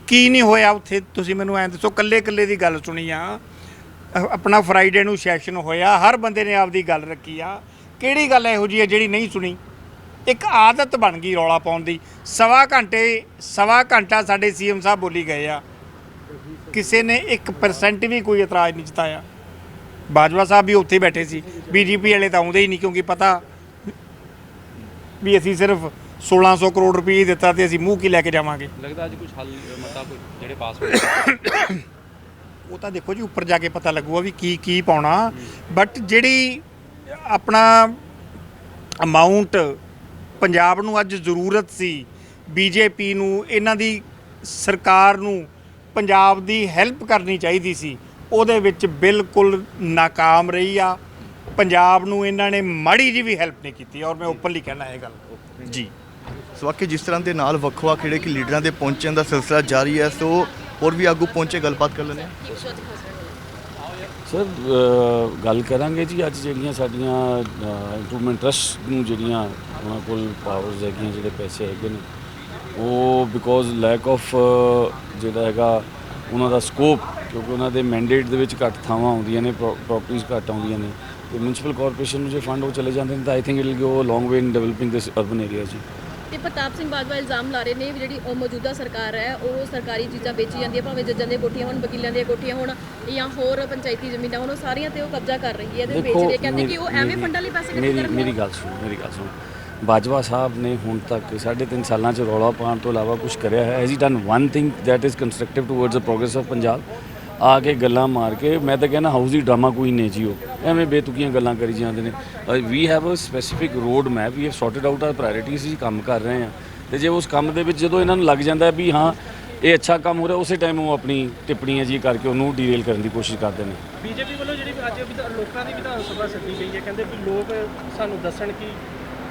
ਕੀ ਨਹੀਂ ਹੋਇਆ ਉੱਥੇ? ਤੁਸੀਂ ਮੈਨੂੰ ਐਂ ਦੱਸੋ ਕੱਲੇ ਕੱਲੇ ਦੀ ਗੱਲ ਸੁਣੀ ਆ। ਆਪਣਾ ਫਰਾਈਡੇ ਨੂੰ ਸੈਸ਼ਨ ਹੋਇਆ, ਹਰ ਬੰਦੇ ਨੇ ਆਪਦੀ ਗੱਲ ਰੱਖੀ ਆ। ਕਿਹੜੀ ਗੱਲ ਇਹੋ ਜੀ ਹੈ ਜਿਹੜੀ ਨਹੀਂ ਸੁਣੀ? ਇੱਕ ਆਦਤ ਬਣ ਗਈ ਰੌਲਾ ਪਾਉਣ ਦੀ। ਸਵਾ ਘੰਟੇ, ਸਵਾ ਘੰਟਾ ਸਾਡੇ ਸੀਐਮ ਸਾਹਿਬ ਬੋਲੀ ਗਏ ਆ। ਕਿਸੇ ਨੇ 1% ਵੀ ਕੋਈ ਇਤਰਾਜ਼ ਨਹੀਂ ਜਤਾਇਆ। ਬਾਜਵਾ ਸਾਹਿਬ ਵੀ ਉੱਥੇ ਹੀ ਬੈਠੇ ਸੀ। ਬੀਜੇਪੀ ਵਾਲੇ ਤਾਂ ਆਉਂਦੇ ਹੀ ਨਹੀਂ, ਕਿਉਂਕਿ ਪਤਾ ਵੀ ਅਸੀਂ ਸਿਰਫ 1600 ਕਰੋੜ ਰੁਪਏ ਦਿੱਤਾ ਤੇ ਅਸੀਂ ਮੂੰਹ ਕੀ ਲੈ ਕੇ ਜਾਵਾਂਗੇ? ਲੱਗਦਾ ਅੱਜ ਕੁਝ ਹੱਲ ਮਤਾ ਕੋਈ ਜਿਹੜੇ ਪਾਸ ਹੋਏ? ਉਹ ਤਾਂ ਦੇਖੋ ਜੀ ਉੱਪਰ ਜਾ ਕੇ ਪਤਾ ਲੱਗੂਗਾ ਵੀ ਕੀ ਕੀ ਪਾਉਣਾ। ਬਟ ਜਿਹੜੀ ਆਪਣਾ ਅਮਾਉਂਟ ਪੰਜਾਬ ਨੂੰ ਅੱਜ ਜ਼ਰੂਰਤ ਸੀ ਬੀਜੇਪੀ ਨੂੰ ਇਹਨਾਂ ਦੀ ਸਰਕਾਰ ਨੂੰ ਪੰਜਾਬ ਦੀ ਹੈਲਪ ਕਰਨੀ ਚਾਹੀਦੀ ਸੀ ਉਹਦੇ ਵਿੱਚ ਬਿਲਕੁਲ ਨਾਕਾਮ ਰਹੀ ਆ। ਪੰਜਾਬ ਨੂੰ ਇਹਨਾਂ ਨੇ ਮਾੜੀ ਜੀ ਵੀ ਹੈਲਪ ਨਹੀਂ ਕੀਤੀ ਔਰ ਮੈਂ ਓਪਨਲੀ ਕਹਿਣਾ ਇਹ ਗੱਲ। ਜੀ। ਸੋ ਬਾਕੀ ਜਿਸ ਤਰ੍ਹਾਂ ਦੇ ਨਾਲ ਵੱਖ-ਵੱਖ ਜਿਹੜੇ ਕਿ ਲੀਡਰਾਂ ਦੇ ਪਹੁੰਚਣ ਦਾ ਸਿਲਸਿਲਾ ਜਾਰੀ ਹੈ ਸੋ ਹੋਰ ਵੀ ਆਗੂ ਪਹੁੰਚੇ ਗੱਲਬਾਤ ਕਰ ਲੈਂਦੇ ਹਾਂ। ਸਰ ਗੱਲ ਕਰਾਂਗੇ ਜੀ ਅੱਜ ਜਿਹੜੀਆਂ ਸਾਡੀਆਂ ਇੰਪਰੂਵਮੈਂਟ ਟਰਸਟ ਨੂੰ ਜਿਹੜੀਆਂ ਉਹਨਾਂ ਕੋਲ ਪਾਵਰਸ ਹੈਗੀਆਂ ਜਿਹੜੇ ਪੈਸੇ ਹੈਗੇ ਨੇ ਉਹ ਬਿਕੋਜ਼ ਲੈਕ ਆਫ ਜਿਹੜਾ ਹੈਗਾ ਉਹਨਾਂ ਦਾ ਸਕੋਪ ਕਿਉਂਕਿ ਉਹਨਾਂ ਦੇ ਮੈਂਡੇਟ ਦੇ ਵਿੱਚ ਘੱਟ ਥਾਵਾਂ ਆਉਂਦੀਆਂ ਨੇ ਪ੍ਰਾਪਰਟੀਆਂ ਘੱਟ ਆਉਂਦੀਆਂ ਨੇ ਤੇ ਮਿਊਨਿਸਪਲ ਕਾਰਪੋਰੇਸ਼ਨ ਨੂੰ ਜੇ ਫੰਡ ਉਹ ਚਲੇ ਜਾਂਦੇ ਨੇ ਤਾਂ I think it will go long way in developing this urban area ਜੀ। ਤੇ ਪ੍ਰਤਾਪ ਸਿੰਘ ਬਾਜਵਾ ਇਲਜ਼ਾਮ ਲਾ ਰਹੇ ਨੇ ਵੀ ਜਿਹੜੀ ਉਹ ਮੌਜੂਦਾ ਸਰਕਾਰ ਹੈ ਉਹ ਸਰਕਾਰੀ ਚੀਜ਼ਾਂ ਵੇਚੀ ਜਾਂਦੀਆਂ ਭਾਵੇਂ ਜੱਜਾਂ ਦੀਆਂ ਕੋਠੀਆਂ ਹੋਣ ਵਕੀਲਾਂ ਦੀਆਂ ਕੋਠੀਆਂ ਹੋਣ ਜਾਂ ਹੋਰ ਪੰਚਾਇਤੀ ਜ਼ਮੀਨਾਂ ਹੋਣ ਉਹ ਸਾਰੀਆਂ ਤੇ ਉਹ ਕਬਜ਼ਾ ਕਰ ਰਹੀ ਹੈ ਤੇ ਵੇਚ ਰਹੀ ਹੈ ਕਹਿੰਦੇ ਕਿ ਉਹ ਐਵੇਂ ਫੰਡਾਂ ਲਈ ਪੈਸੇ ਇਕੱਠੇ ਮੇਰੀ ਮੇਰੀ ਗੱਲ ਸੁਣੋ ਮੇਰੀ ਗੱਲ ਸੁਣੋ। ਬਾਜਵਾ ਸਾਹਿਬ ਨੇ ਹੁਣ ਤੱਕ ਸਾਢੇ ਤਿੰਨ ਸਾਲਾਂ ਚ ਰੌਲਾ ਪਾਉਣ ਤੋਂ ਇਲਾਵਾ ਕੁਝ ਕਰਿਆ ਹੈ। Has he done one thing that is constructive towards the progress of Punjab ਆ ਕੇ ਗੱਲਾਂ ਮਾਰ ਕੇ, ਮੈਂ ਤਾਂ ਕਹਿੰਦਾ ਹਾਊਸ ਦੀ ਡਰਾਮਾ ਕੋਈ ਨੇ ਜੀ ਉਹ। ਐਵੇਂ ਬੇਤੁਕੀਆਂ ਗੱਲਾਂ ਕਰੀ ਜਾਂਦੇ ਨੇ। We have a specific road map we have sorted out our priorities ਜੀ ਕੰਮ ਕਰ ਰਹੇ ਹਾਂ। ਤੇ ਜੇ ਉਸ ਕੰਮ ਦੇ ਵਿੱਚ ਜਦੋਂ ਇਹਨਾਂ ਨੂੰ ਲੱਗ ਜਾਂਦਾ ਵੀ ਹਾਂ, ਇਹ ਅੱਛਾ ਕੰਮ ਹੋ ਰਿਹਾ, ਉਸੇ ਟਾਈਮ ਉਹ ਆਪਣੀ ਟਿੱਪਣੀਆਂ ਜੀ ਕਰਕੇ ਉਹਨੂੰ ਡੀਰੇਲ ਕਰਨ ਦੀ ਕੋਸ਼ਿਸ਼ ਕਰਦੇ ਨੇ। ਬੀਜੇਪੀ ਵੱਲੋਂ ਜਿਹੜੀ ਅੱਜ ਲੋਕਾਂ ਦੀ ਵਿਧਾਨ ਸਭਾ ਸੱਦੀ ਗਈ ਹੈ, ਕਹਿੰਦੇ ਵੀ ਲੋਕ ਸਾਨੂੰ ਦੱਸਣ ਕਿ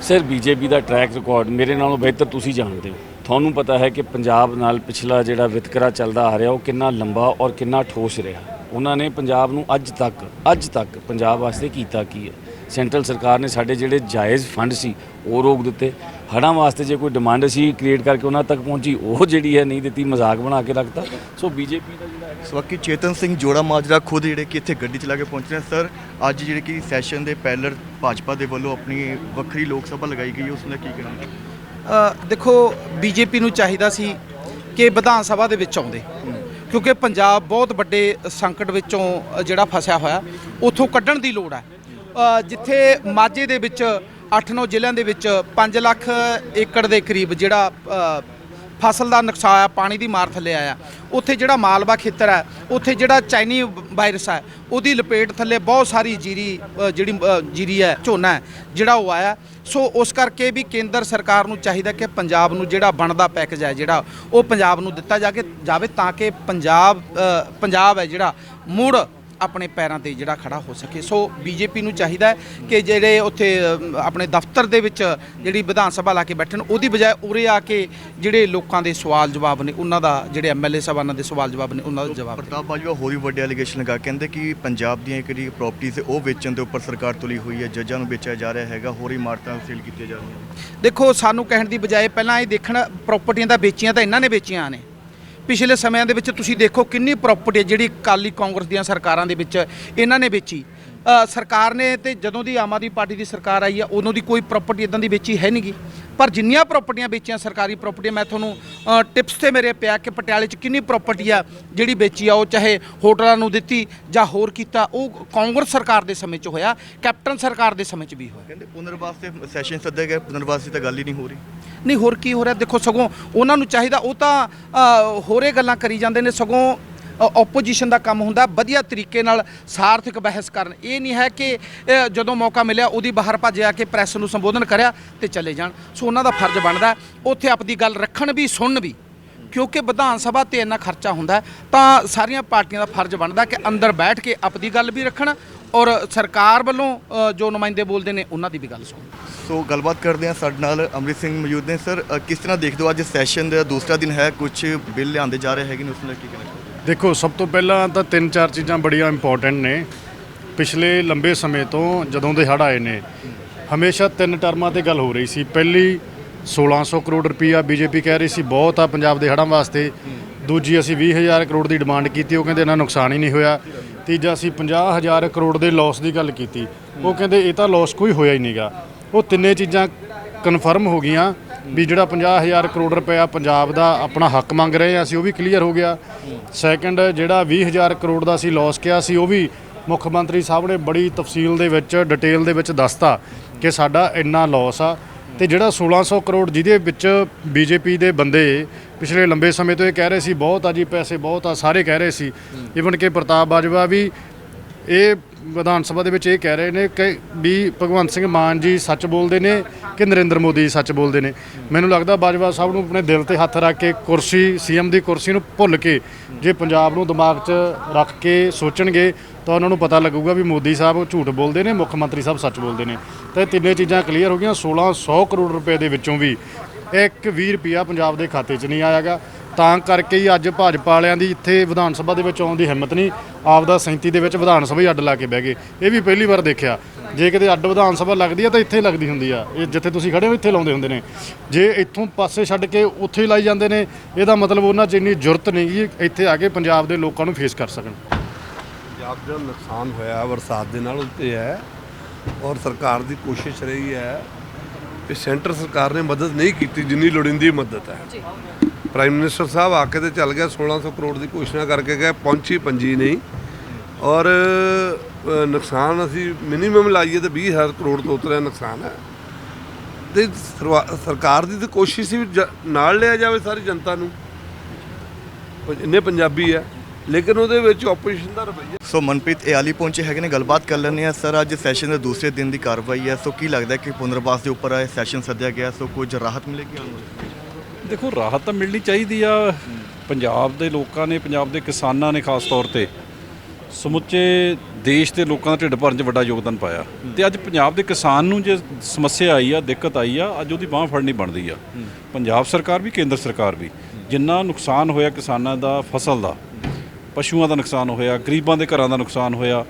ਸਰ ਬੀਜੇਪੀ ਦਾ ਟਰੈਕ ਰਿਕਾਰਡ ਮੇਰੇ ਨਾਲੋਂ ਬਿਹਤਰ ਤੁਸੀਂ ਜਾਣਦੇ ਹੋ। ਤੁਹਾਨੂੰ ਪਤਾ ਹੈ ਕਿ ਪੰਜਾਬ ਨਾਲ ਪਿਛਲਾ ਜਿਹੜਾ ਵਿਤਕਰਾ ਚੱਲਦਾ ਆ ਰਿਹਾ, ਉਹ ਕਿੰਨਾ ਲੰਬਾ ਔਰ ਕਿੰਨਾ ਠੋਸ ਰਿਹਾ। ਉਹਨਾਂ ਨੇ ਪੰਜਾਬ ਨੂੰ ਅੱਜ ਤੱਕ ਅੱਜ ਤੱਕ ਪੰਜਾਬ ਵਾਸਤੇ ਕੀਤਾ ਕੀ ਹੈ? ਸੈਂਟਰਲ ਸਰਕਾਰ ਨੇ ਸਾਡੇ ਜਿਹੜੇ ਜਾਇਜ਼ ਫੰਡ ਸੀ, ਉਹ ਰੋਕ ਦਿੱਤੇ। ਹੜ੍ਹਾਂ ਵਾਸਤੇ ਜੇ ਕੋਈ ਡਿਮਾਂਡ ਸੀ ਕ੍ਰੀਏਟ ਕਰਕੇ ਉਹਨਾਂ ਤੱਕ ਪਹੁੰਚੀ ਉਹ ਜਿਹੜੀ ਹੈ ਨਹੀਂ ਦਿੱਤੀ ਮਜ਼ਾਕ ਬਣਾ ਕੇ ਰੱਖਤਾ। ਸੋ ਬੀਜੇਪੀ ਦਾ ਜਿਹੜਾ ਹੈਗਾ ਸੋ ਬਾਕੀ ਚੇਤਨ ਸਿੰਘ ਜੋੜਾ ਮਾਜਰਾ ਖੁਦ ਜਿਹੜੇ ਕਿ ਇੱਥੇ ਗੱਡੀ ਚਲਾ ਕੇ ਪਹੁੰਚ ਰਹੇ ਹਨ। ਸਰ ਅੱਜ ਜਿਹੜੇ ਕਿ ਸੈਸ਼ਨ ਦੇ ਪਹਿਲਰ ਭਾਜਪਾ ਦੇ ਵੱਲੋਂ ਆਪਣੀ ਵੱਖਰੀ ਲੋਕ ਸਭਾ ਲਗਾਈ ਗਈ ਉਸ ਦਾ ਕੀ ਕਹਿਣਾ? ਅ, ਦੇਖੋ ਬੀਜੇਪੀ ਨੂੰ ਚਾਹੀਦਾ ਸੀ ਕਿ ਵਿਧਾਨ ਸਭਾ ਦੇ ਵਿੱਚ ਆਉਂਦੇ। ਕਿਉਂਕਿ ਪੰਜਾਬ ਬਹੁਤ ਵੱਡੇ ਸੰਕਟ ਵਿੱਚੋਂ ਜਿਹੜਾ ਫਸਿਆ ਹੋਇਆ ਉੱਥੋਂ ਕੱਢਣ ਦੀ ਲੋੜ ਹੈ। ਜਿੱਥੇ ਮਾਝੇ ਦੇ ਵਿੱਚ 8-9 ਜ਼ਿਲ੍ਹਿਆਂ ਦੇ ਵਿੱਚ 5 ਲੱਖ ਏਕੜ ਦੇ ਕਰੀਬ ਜਿਹੜਾ ਫਸਲ ਦਾ ਨੁਕਸਾਨ ਆ, ਪਾਣੀ ਦੀ ਮਾਰ ਥੱਲੇ ਆਇਆ। ਉੱਥੇ ਜਿਹੜਾ ਮਾਲਵਾ ਖੇਤਰ ਹੈ ਉੱਥੇ ਜਿਹੜਾ ਚਾਈਨੀ ਵਾਇਰਸ ਹੈ ਉਹਦੀ ਲਪੇਟ ਥੱਲੇ ਬਹੁਤ ਸਾਰੀ ਜੀਰੀ ਜਿਹੜੀ ਜੀਰੀ ਹੈ, ਝੋਨਾ ਜਿਹੜਾ ਉਹ ਆਇਆ। ਸੋ ਉਸ ਕਰਕੇ ਵੀ ਕੇਂਦਰ ਸਰਕਾਰ ਨੂੰ ਚਾਹੀਦਾ ਕਿ ਪੰਜਾਬ ਨੂੰ ਜਿਹੜਾ ਬਣਦਾ ਪੈਕੇਜ ਹੈ, ਜਿਹੜਾ ਉਹ ਪੰਜਾਬ ਨੂੰ ਦਿੱਤਾ ਜਾ ਕੇ ਜਾਵੇ ਤਾਂ ਕਿ ਪੰਜਾਬ ਪੰਜਾਬ ਹੈ ਜਿਹੜਾ, ਮੁੜ ਆਪਣੇ ਪੈਰਾਂ ਤੇ ਜਿਹੜਾ ਖੜਾ ਹੋ ਸਕੇ। ਸੋ ਬੀਜੇਪੀ ਨੂੰ ਚਾਹੀਦਾ ਹੈ ਕਿ ਜਿਹੜੇ ਉੱਥੇ ਆਪਣੇ ਦਫ਼ਤਰ ਦੇ ਵਿੱਚ ਜਿਹੜੀ ਵਿਧਾਨ ਸਭਾ ਲਾ ਕੇ ਬੈਠਣ ਉਹਦੀ ਬਜਾਏ ਉਰੇ ਆ ਕੇ ਜਿਹੜੇ ਲੋਕਾਂ ਦੇ ਸਵਾਲ ਜਵਾਬ ਨੇ ਉਹਨਾਂ ਦਾ ਜਿਹੜੇ ਐਮਐਲਏ ਸਾਹਿਬਾਨਾਂ ਦੇ ਸਵਾਲ ਜਵਾਬ ਨੇ ਉਹਨਾਂ ਦਾ ਜਵਾਬ। ਪ੍ਰਤਾਪ ਬਾਜਵਾ ਹੋਰ ਵੀ ਵੱਡੇ ਐਲੀਗੇਸ਼ਨ ਲਗਾ ਕਹਿੰਦੇ ਕਿ ਪੰਜਾਬ ਦੀਆਂ ਜਿਹੜੀ ਪ੍ਰਾਪਰਟੀਆਂ ਉਹ ਵੇਚਣ ਦੇ ਉੱਪਰ ਸਰਕਾਰ ਤੁਲੀ ਹੋਈ ਹੈ ਜੱਜਾਂ ਨੂੰ ਵੇਚਿਆ ਜਾ ਰਿਹਾ ਹੈਗਾ ਹੋਰ ਇਮਾਰਤਾਂ ਸੇਲ ਕੀਤੀਆਂ ਜਾ ਰਹੀਆਂ ਦੇਖੋ ਸਾਨੂੰ ਕਹਿਣ ਦੀ ਬਜਾਏ ਪਹਿਲਾਂ ਇਹ ਦੇਖਣ ਪ੍ਰਾਪਰਟੀਆਂ ਤਾਂ ਵੇਚੀਆਂ ਤਾਂ ਇਹਨਾਂ ਨੇ ਵੇਚੀਆਂ ਨੇ। ਪਿਛਲੇ ਸਮਿਆਂ ਦੇ ਵਿੱਚ ਤੁਸੀਂ ਦੇਖੋ ਕਿੰਨੀ ਪ੍ਰਾਪਰਟੀ ਹੈ ਜਿਹੜੀ ਕਾਲੀ ਕਾਂਗਰਸ ਦੀਆਂ ਸਰਕਾਰਾਂ ਦੇ ਵਿੱਚ ਇਹਨਾਂ ਨੇ ਵੇਚੀ। ਸਰਕਾਰ ਨੇ ਤੇ ਜਦੋਂ ਦੀ ਆਮ ਆਦਮੀ ਪਾਰਟੀ ਦੀ ਸਰਕਾਰ ਆਈ ਆ ਉਦੋਂ ਦੀ ਕੋਈ ਪ੍ਰਾਪਰਟੀ ਇਦਾਂ ਦੀ ਵੇਚੀ ਹੈ ਨਹੀਂਗੀ ਪਰ ਜਿੰਨੀਆਂ ਪ੍ਰਾਪਰਟੀਆਂ ਵੇਚੀਆਂ ਸਰਕਾਰੀ ਪ੍ਰਾਪਰਟੀਆਂ ਮੈਂ ਤੁਹਾਨੂੰ ਟਿਪਸ ਤੇ ਮੇਰੇ ਪਿਆ ਕਿ ਪਟਿਆਲੇ 'ਚ ਕਿੰਨੀ ਪ੍ਰਾਪਰਟੀ ਆ ਜਿਹੜੀ ਵੇਚੀ ਆ ਉਹ ਚਾਹੇ ਹੋਟਲਾਂ ਨੂੰ ਦਿੱਤੀ ਜਾਂ ਹੋਰ ਕੀਤਾ ਉਹ ਕਾਂਗਰਸ ਸਰਕਾਰ ਦੇ ਸਮੇਂ 'ਚ ਹੋਇਆ ਕੈਪਟਨ ਸਰਕਾਰ ਦੇ ਸਮੇਂ 'ਚ ਵੀ ਹੋਇਆ। ਕਹਿੰਦੇ ਪੁਨਰਵਾਸ ਤੇ ਸੈਸ਼ਨ ਸੱਦਿਆ ਗਿਆ ਪੁਨਰਵਾਸ ਦੀ ਤਾਂ ਗੱਲ ਹੀ ਨਹੀਂ ਹੋ ਰਹੀ। ਨਹੀਂ ਹੋਰ ਕੀ ਹੋ ਰਿਹਾ? ਦੇਖੋ ਸਗੋਂ ਉਹਨਾਂ ਨੂੰ ਚਾਹੀਦਾ ਉਹ ਤਾਂ ਹੋਰੇ ਗੱਲਾਂ ਕਰੀ ਜਾਂਦੇ ਨੇ ਸਗੋਂ ਆਪੋਜੀਸ਼ਨ ਦਾ ਕੰਮ ਹੁੰਦਾ, ਵਧੀਆ ਤਰੀਕੇ ਨਾਲ ਸਾਰਥਕ ਬਹਿਸ ਕਰਨ। ਇਹ ਨਹੀਂ ਹੈ ਕਿ ਜਦੋਂ ਮੌਕਾ ਮਿਲਿਆ, ਉਹਦੀ ਬਾਹਰ ਭੱਜ ਆ ਕੇ ਪ੍ਰੈਸ ਨੂੰ ਸੰਬੋਧਨ ਕਰਿਆ ਤੇ ਚਲੇ ਜਾਣ। ਸੋ ਉਹਨਾਂ ਦਾ ਫਰਜ਼ ਬਣਦਾ ਉੱਥੇ ਆਪਦੀ ਗੱਲ ਰੱਖਣ ਵੀ, ਸੁਣਨ ਵੀ। ਕਿਉਂਕਿ ਵਿਧਾਨ ਸਭਾ ਤੇ ਇੰਨਾ ਖਰਚਾ ਹੁੰਦਾ ਤਾਂ ਸਾਰੀਆਂ ਪਾਰਟੀਆਂ ਦਾ ਫਰਜ਼ ਬਣਦਾ ਕਿ ਅੰਦਰ ਬੈਠ ਕੇ ਆਪਦੀ ਗੱਲ ਵੀ ਰੱਖਣ ਔਰ ਸਰਕਾਰ ਵੱਲੋਂ ਜੋ ਨੁਮਾਇੰਦੇ ਬੋਲਦੇ ਨੇ, ਉਹਨਾਂ ਦੀ ਵੀ ਗੱਲ ਸੁਣ ਸੋ ਗੱਲਬਾਤ ਕਰਦੇ ਹਾਂ ਸਾਡੇ ਨਾਲ ਅੰਮ੍ਰਿਤ ਸਿੰਘ ਮੌਜੂਦ ਨੇ। ਸਰ ਕਿਸ ਤਰ੍ਹਾਂ ਦੇਖਦੇ ਹੋ ਅੱਜ ਸੈਸ਼ਨ ਦਾ ਦੂਸਰਾ ਦਿਨ ਹੈ? ਕੁਝ ਬਿੱਲ ਲਿਆਂਦੇ ਜਾ ਰਹੇ ਹੈਗੇ ਨੇ, ਉਸ ਨਾਲ ਕੀ ਕਹਿਣਾ ਦੇਖੋ, ਸਭ ਤੋਂ ਪਹਿਲਾਂ ਤਾਂ ਤਿੰਨ ਚਾਰ ਚੀਜ਼ਾਂ ਬੜੀਆਂ ਇੰਪੋਰਟੈਂਟ ਨੇ। ਪਿਛਲੇ ਲੰਬੇ ਸਮੇਂ ਤੋਂ ਜਦੋਂ ਦੇ ਹੜ੍ਹ ਆਏ ਨੇ, ਹਮੇਸ਼ਾ ਤਿੰਨ ਟਰਮਾਂ ਤੇ ਗੱਲ ਹੋ ਰਹੀ ਸੀ। ਪਹਿਲੀ 1600 ਕਰੋੜ ਰੁਪਈਆ ਬੀਜੇਪੀ ਕਹਿ ਰਹੀ ਸੀ, ਬਹੁਤ ਆ ਪੰਜਾਬ ਦੇ ਹੜ੍ਹਾਂ ਵਾਸਤੇ। ਦੂਜੀ, ਅਸੀਂ 20000 ਕਰੋੜ ਦੀ ਡਿਮਾਂਡ ਕੀਤੀ, ਉਹ ਕਹਿੰਦੇ ਇਹਨਾਂ ਨੁਕਸਾਨ ਹੀ ਨਹੀਂ ਹੋਇਆ। ਤੀਜਾ, ਅਸੀਂ 50000 ਕਰੋੜ ਦੇ ਲਾਸ ਦੀ ਗੱਲ ਕੀਤੀ। ਉਹ ਕਹਿੰਦੇ, ਇਹ ਤਾਂ ਲਾਸ ਕੋਈ ਹੋਇਆ ਹੀ ਨਹੀਂਗਾ ਉਹ ਤਿੰਨੇ ਚੀਜ਼ਾਂ ਕਨਫਰਮ ਹੋ ਗਈਆਂ। ਵੀ ਜਿਹੜਾ 50000 ਕਰੋੜ ਰੁਪਇਆ ਪੰਜਾਬ ਦਾ ਆਪਣਾ ਹੱਕ ਮੰਗ ਰਹੇ ਆ, ਅਸੀਂ ਉਹ ਵੀ ਕਲੀਅਰ ਹੋ ਗਿਆ। ਸੈਕੰਡ ਜਿਹੜਾ 20000 ਕਰੋੜ ਦਾ ਅਸੀਂ ਲਾਸ ਕਿਹਾ ਸੀ, ਉਹ ਵੀ ਮੁੱਖ ਮੰਤਰੀ ਸਾਹਿਬ ਨੇ ਬੜੀ ਤਫਸੀਲ ਦੇ ਵਿੱਚ ਡਿਟੇਲ ਦੇ ਵਿੱਚ ਦੱਸਤਾ ਕਿ ਸਾਡਾ ਇੰਨਾ ਲਾਸ ਆ। ਤੇ ਜਿਹੜਾ 1600 ਕਰੋੜ ਜਿਹਦੇ ਵਿੱਚ ਬੀਜੇਪੀ ਦੇ ਬੰਦੇ ਪਿਛਲੇ ਲੰਬੇ ਸਮੇਂ ਤੋਂ ਇਹ ਕਹਿ ਰਹੇ ਸੀ, ਬਹੁਤ ਆ ਜੀ, ਪੈਸੇ ਬਹੁਤ ਆ, ਸਾਰੇ ਕਹਿ ਰਹੇ ਸੀ। ਇਵਨ ਕਿ ਪ੍ਰਤਾਪ ਬਾਜਵਾ ਵੀ ਇਹ ਵਿਧਾਨ ਸਭਾ ਦੇ ਵਿੱਚ ਇਹ ਕਹਿ ਰਹੇ ਨੇ ਕਿ ਵੀ ਭਗਵੰਤ ਸਿੰਘ ਮਾਨ ਜੀ ਸੱਚ ਬੋਲਦੇ ਨੇ ਕਿ ਨਰਿੰਦਰ ਮੋਦੀ ਸੱਚ ਬੋਲਦੇ ਨੇ। ਮੈਨੂੰ ਲੱਗਦਾ ਬਾਜਵਾ ਸਾਹਿਬ ਨੂੰ ਆਪਣੇ ਦਿਲ ਤੇ ਹੱਥ ਰੱਖ ਕੇ ਕੁਰਸੀ, ਸੀਐਮ ਦੀ ਕੁਰਸੀ ਨੂੰ ਭੁੱਲ ਕੇ ਜੇ ਪੰਜਾਬ ਨੂੰ ਦਿਮਾਗ 'ਚ ਰੱਖ ਕੇ ਸੋਚਣਗੇ ਤਾਂ ਉਹਨਾਂ ਨੂੰ ਪਤਾ ਲੱਗੂਗਾ ਵੀ ਮੋਦੀ ਸਾਹਿਬ ਝੂਠ ਬੋਲਦੇ ਨੇ, ਮੁੱਖ ਮੰਤਰੀ ਸਾਹਿਬ ਸੱਚ ਬੋਲਦੇ ਨੇ। ਤਾਂ ਇਹ ਤਿੰਨੇ ਚੀਜ਼ਾਂ ਕਲੀਅਰ ਹੋ ਗਈਆਂ। 1600 ਕਰੋੜ ਰੁਪਏ ਦੇ ਵਿੱਚੋਂ ਵੀ ਇੱਕ 20 ਰੁਪਿਆ ਪੰਜਾਬ ਦੇ ਖਾਤੇ 'ਚ ਨਹੀਂ ਆਇਆਗਾ। ਤਾਂ ਕਰਕੇ ਹੀ ਅੱਜ ਭਾਜਪਾ ਵਾਲਿਆਂ ਦੀ ਇੱਥੇ ਵਿਧਾਨ ਸਭਾ ਦੇ ਵਿੱਚ ਆਉਣ ਦੀ ਹਿੰਮਤ ਨਹੀਂ, ਆਪਦਾ 37 ਦੇ ਵਿੱਚ ਵਿਧਾਨ ਸਭਾ ਹੀ ਅੱਡ ਲਾ ਕੇ ਬਹਿ ਗਏ। ਇਹ ਵੀ ਪਹਿਲੀ ਵਾਰ ਦੇਖਿਆ। ਜੇ ਕਿਤੇ ਅੱਡ ਵਿਧਾਨ ਸਭਾ ਲੱਗਦੀ ਆ ਤਾਂ ਇੱਥੇ ਲੱਗਦੀ ਹੁੰਦੀ ਆ। ਇਹ ਜਿੱਥੇ ਤੁਸੀਂ ਖੜੇ ਹੋ, ਇੱਥੇ ਲਾਉਂਦੇ ਹੁੰਦੇ ਨੇ। ਜੇ ਇੱਥੋਂ ਪਾਸੇ ਛੱਡ ਕੇ ਉੱਥੇ ਲਾਈ ਜਾਂਦੇ ਨੇ, ਇਹਦਾ ਮਤਲਬ ਉਹਨਾਂ 'ਚ ਇੰਨੀ ਜ਼ਰੂਰਤ ਨਹੀਂ ਗੀ ਇੱਥੇ ਆ ਕੇ ਪੰਜਾਬ ਦੇ ਲੋਕਾਂ ਨੂੰ ਫੇਸ ਕਰ ਸਕਣ। ਪੰਜਾਬ ਦਾ ਨੁਕਸਾਨ ਹੋਇਆ, ਬਰਸਾਤ ਦੇ ਨਾਲ ਉੱਤੇ ਹੈ ਔਰ ਸਰਕਾਰ ਦੀ ਕੋਸ਼ਿਸ਼ ਰਹੀ ਹੈ ਕਿ ਸੈਂਟਰ ਸਰਕਾਰ ਨੇ ਮਦਦ ਨਹੀਂ ਕੀਤੀ ਜਿੰਨੀ ਲੋੜੀਂਦੀ ਮਦਦ ਹੈ। ਪ੍ਰਾਈਮ ਮਿਨਿਸਟਰ ਸਾਹਿਬ ਆ ਕੇ ਤੇ ਚੱਲ ਗਿਆ 1600 ਕਰੋੜ ਦੀ ਘੋਸ਼ਣਾ ਕਰਕੇ ਗਏ ਪਹੁੰਚੀ ਪੰਜੀ ਨਹੀਂ। ਔਰ ਨੁਕਸਾਨ ਅਸੀਂ ਮਿਨੀਮਮ ਲਾਈਏ ਤੇ 20000 ਕਰੋੜ ਤੋਂ ਉਤਰਿਆ ਨੁਕਸਾਨ ਹੈ। ਤੇ ਸਰਕਾਰ ਦੀ ਤਾਂ ਕੋਸ਼ਿਸ਼ ਸੀ ਨਾਲ ਲਿਆ ਜਾਵੇ ਸਾਰੀ ਜਨਤਾ ਨੂੰ। ਇੰਨੇ ਪੰਜਾਬੀ ਹੈ। ਲੇਕਿਨ ਉਹਦੇ ਵਿੱਚ ਆਪੋਜੀਸ਼ਨ ਦਾ ਰਵੱਈਆ ਸੋ ਮਨਪ੍ਰੀਤ ਇਆਲੀ ਪਹੁੰਚੇ ਹੈਗੇ ਨੇ ਗੱਲਬਾਤ ਕਰ ਲੈਂਦੇ ਆ ਸਰ ਅੱਜ ਸੈਸ਼ਨ ਦੇ ਦੂਸਰੇ ਦਿਨ ਦੀ ਕਾਰਵਾਈ ਹੈ। ਸੋ ਕੀ ਲੱਗਦਾ ਹੈ ਕਿ ਪੁਨਰਵਾਸ ਦੇ ਉੱਪਰ ਇਹ ਸੈਸ਼ਨ ਸੱਦਿਆ ਗਿਆ? ਸੋ ਕੁਝ ਰਾਹਤ ਮਿਲੇਗੀ ਆਉਣ ਦੇਖੋ ਰਾਹਤ ਤਾਂ ਮਿਲਣੀ ਚਾਹੀਦੀ ਆ। ਪੰਜਾਬ ਦੇ ਲੋਕਾਂ ਨੇ ਪੰਜਾਬ ਦੇ ਕਿਸਾਨਾਂ ਨੇ ਖਾਸ ਤੌਰ ਤੇ ਸਮੁੱਚੇ ਦੇਸ਼ ਦੇ ਲੋਕਾਂ ਦਾ ਢਿੱਡ ਭਰਨ 'ਚ ਵੱਡਾ ਯੋਗਦਾਨ ਪਾਇਆ। ਤੇ ਅੱਜ ਪੰਜਾਬ ਦੇ ਕਿਸਾਨ ਨੂੰ ਜੇ ਸਮੱਸਿਆ ਆਈ ਆ ਦਿੱਕਤ ਆਈ ਆ ਅੱਜ ਉਹਦੀ ਬਾਹ ਫੜਨੀ ਬਣਦੀ ਆ। ਪੰਜਾਬ ਸਰਕਾਰ ਵੀ ਕੇਂਦਰ ਸਰਕਾਰ ਵੀ ਜਿੰਨਾ ਨੁਕਸਾਨ ਹੋਇਆ ਕਿਸਾਨਾਂ ਦਾ ਫਸਲ ਦਾ ਪਸ਼ੂਆਂ ਦਾ ਨੁਕਸਾਨ ਹੋਇਆ ਗਰੀਬਾਂ ਦੇ ਘਰਾਂ ਦਾ ਨੁਕਸਾਨ ਹੋਇਆ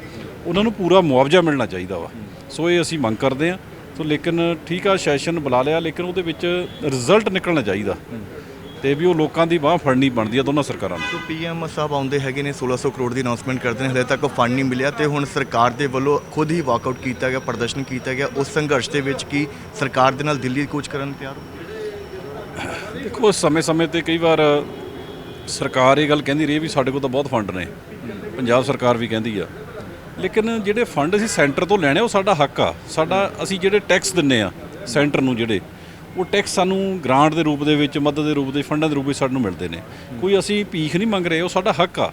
ਉਹਨਾਂ ਨੂੰ ਪੂਰਾ ਮੁਆਵਜ਼ਾ ਮਿਲਣਾ ਚਾਹੀਦਾ ਵਾ। ਸੋ ਇਹ ਅਸੀਂ ਮੰਗ ਕਰਦੇ ਆ ਸੋ ਲੇਕਿਨ ਠੀਕ ਆ ਸੈਸ਼ਨ ਬੁਲਾ ਲਿਆ ਲੇਕਿਨ ਉਹਦੇ ਵਿੱਚ ਰਿਜ਼ਲਟ ਨਿਕਲਣਾ ਚਾਹੀਦਾ। ਤੇ ਵੀ ਉਹ ਲੋਕਾਂ ਦੀ ਬਾਹ ਫੜਨੀ ਬਣਦੀ ਆ ਦੋਨਾਂ ਸਰਕਾਰਾਂ ਨੂੰ। ਸੋ ਪੀਐਮ ਸਾਹਿਬ ਆਉਂਦੇ ਹੈਗੇ ਨੇ 1600 ਕਰੋੜ ਦੀ ਅਨਾਉਂਸਮੈਂਟ ਕਰਦੇ ਨੇ ਹਲੇ ਤੱਕ ਫੰਡ ਨਹੀਂ ਮਿਲਿਆ ਤੇ ਹੁਣ ਸਰਕਾਰ ਦੇ ਵੱਲੋਂ ਖੁਦ ਹੀ ਵਾਕਆਊਟ ਕੀਤਾ ਗਿਆ ਪ੍ਰਦਰਸ਼ਨ ਕੀਤਾ ਗਿਆ। ਉਸ ਸੰਘਰਸ਼ ਦੇ ਵਿੱਚ ਕੀ ਸਰਕਾਰ ਦੇ ਨਾਲ ਦਿੱਲੀ ਕੁਝ ਕਰਨ ਤਿਆਰ ਹੋ? ਦੇਖੋ ਸਮੇਂ-ਸਮੇਂ ਤੇ ਕਈ ਵਾਰ ਸਰਕਾਰ ਇਹ ਗੱਲ ਕਹਿੰਦੀ ਰਹੀ ਵੀ ਸਾਡੇ ਕੋਲ ਤਾਂ ਬਹੁਤ ਫੰਡ ਨੇ। ਪੰਜਾਬ ਸਰਕਾਰ ਵੀ ਕਹਿੰਦੀ ਆ। ਲੇਕਿਨ ਜਿਹੜੇ ਫੰਡ ਅਸੀਂ ਸੈਂਟਰ ਤੋਂ ਲੈਣੇ ਉਹ ਸਾਡਾ ਹੱਕ ਆ। ਸਾਡਾ ਅਸੀਂ ਜਿਹੜੇ ਟੈਕਸ ਦਿੰਨੇ ਆ ਸੈਂਟਰ ਨੂੰ ਜਿਹੜੇ, ਉਹ ਟੈਕਸ ਸਾਨੂੰ ਗ੍ਰਾਂਟ ਦੇ ਰੂਪ ਦੇ ਵਿੱਚ, ਮਦਦ ਦੇ ਰੂਪ ਦੇ, ਫੰਡਾਂ ਦੇ ਰੂਪ ਵਿੱਚ ਸਾਨੂੰ ਮਿਲਦੇ ਨੇ। ਕੋਈ ਅਸੀਂ ਭੀਖ ਨਹੀਂ ਮੰਗ ਰਹੇ, ਉਹ ਸਾਡਾ ਹੱਕ ਆ।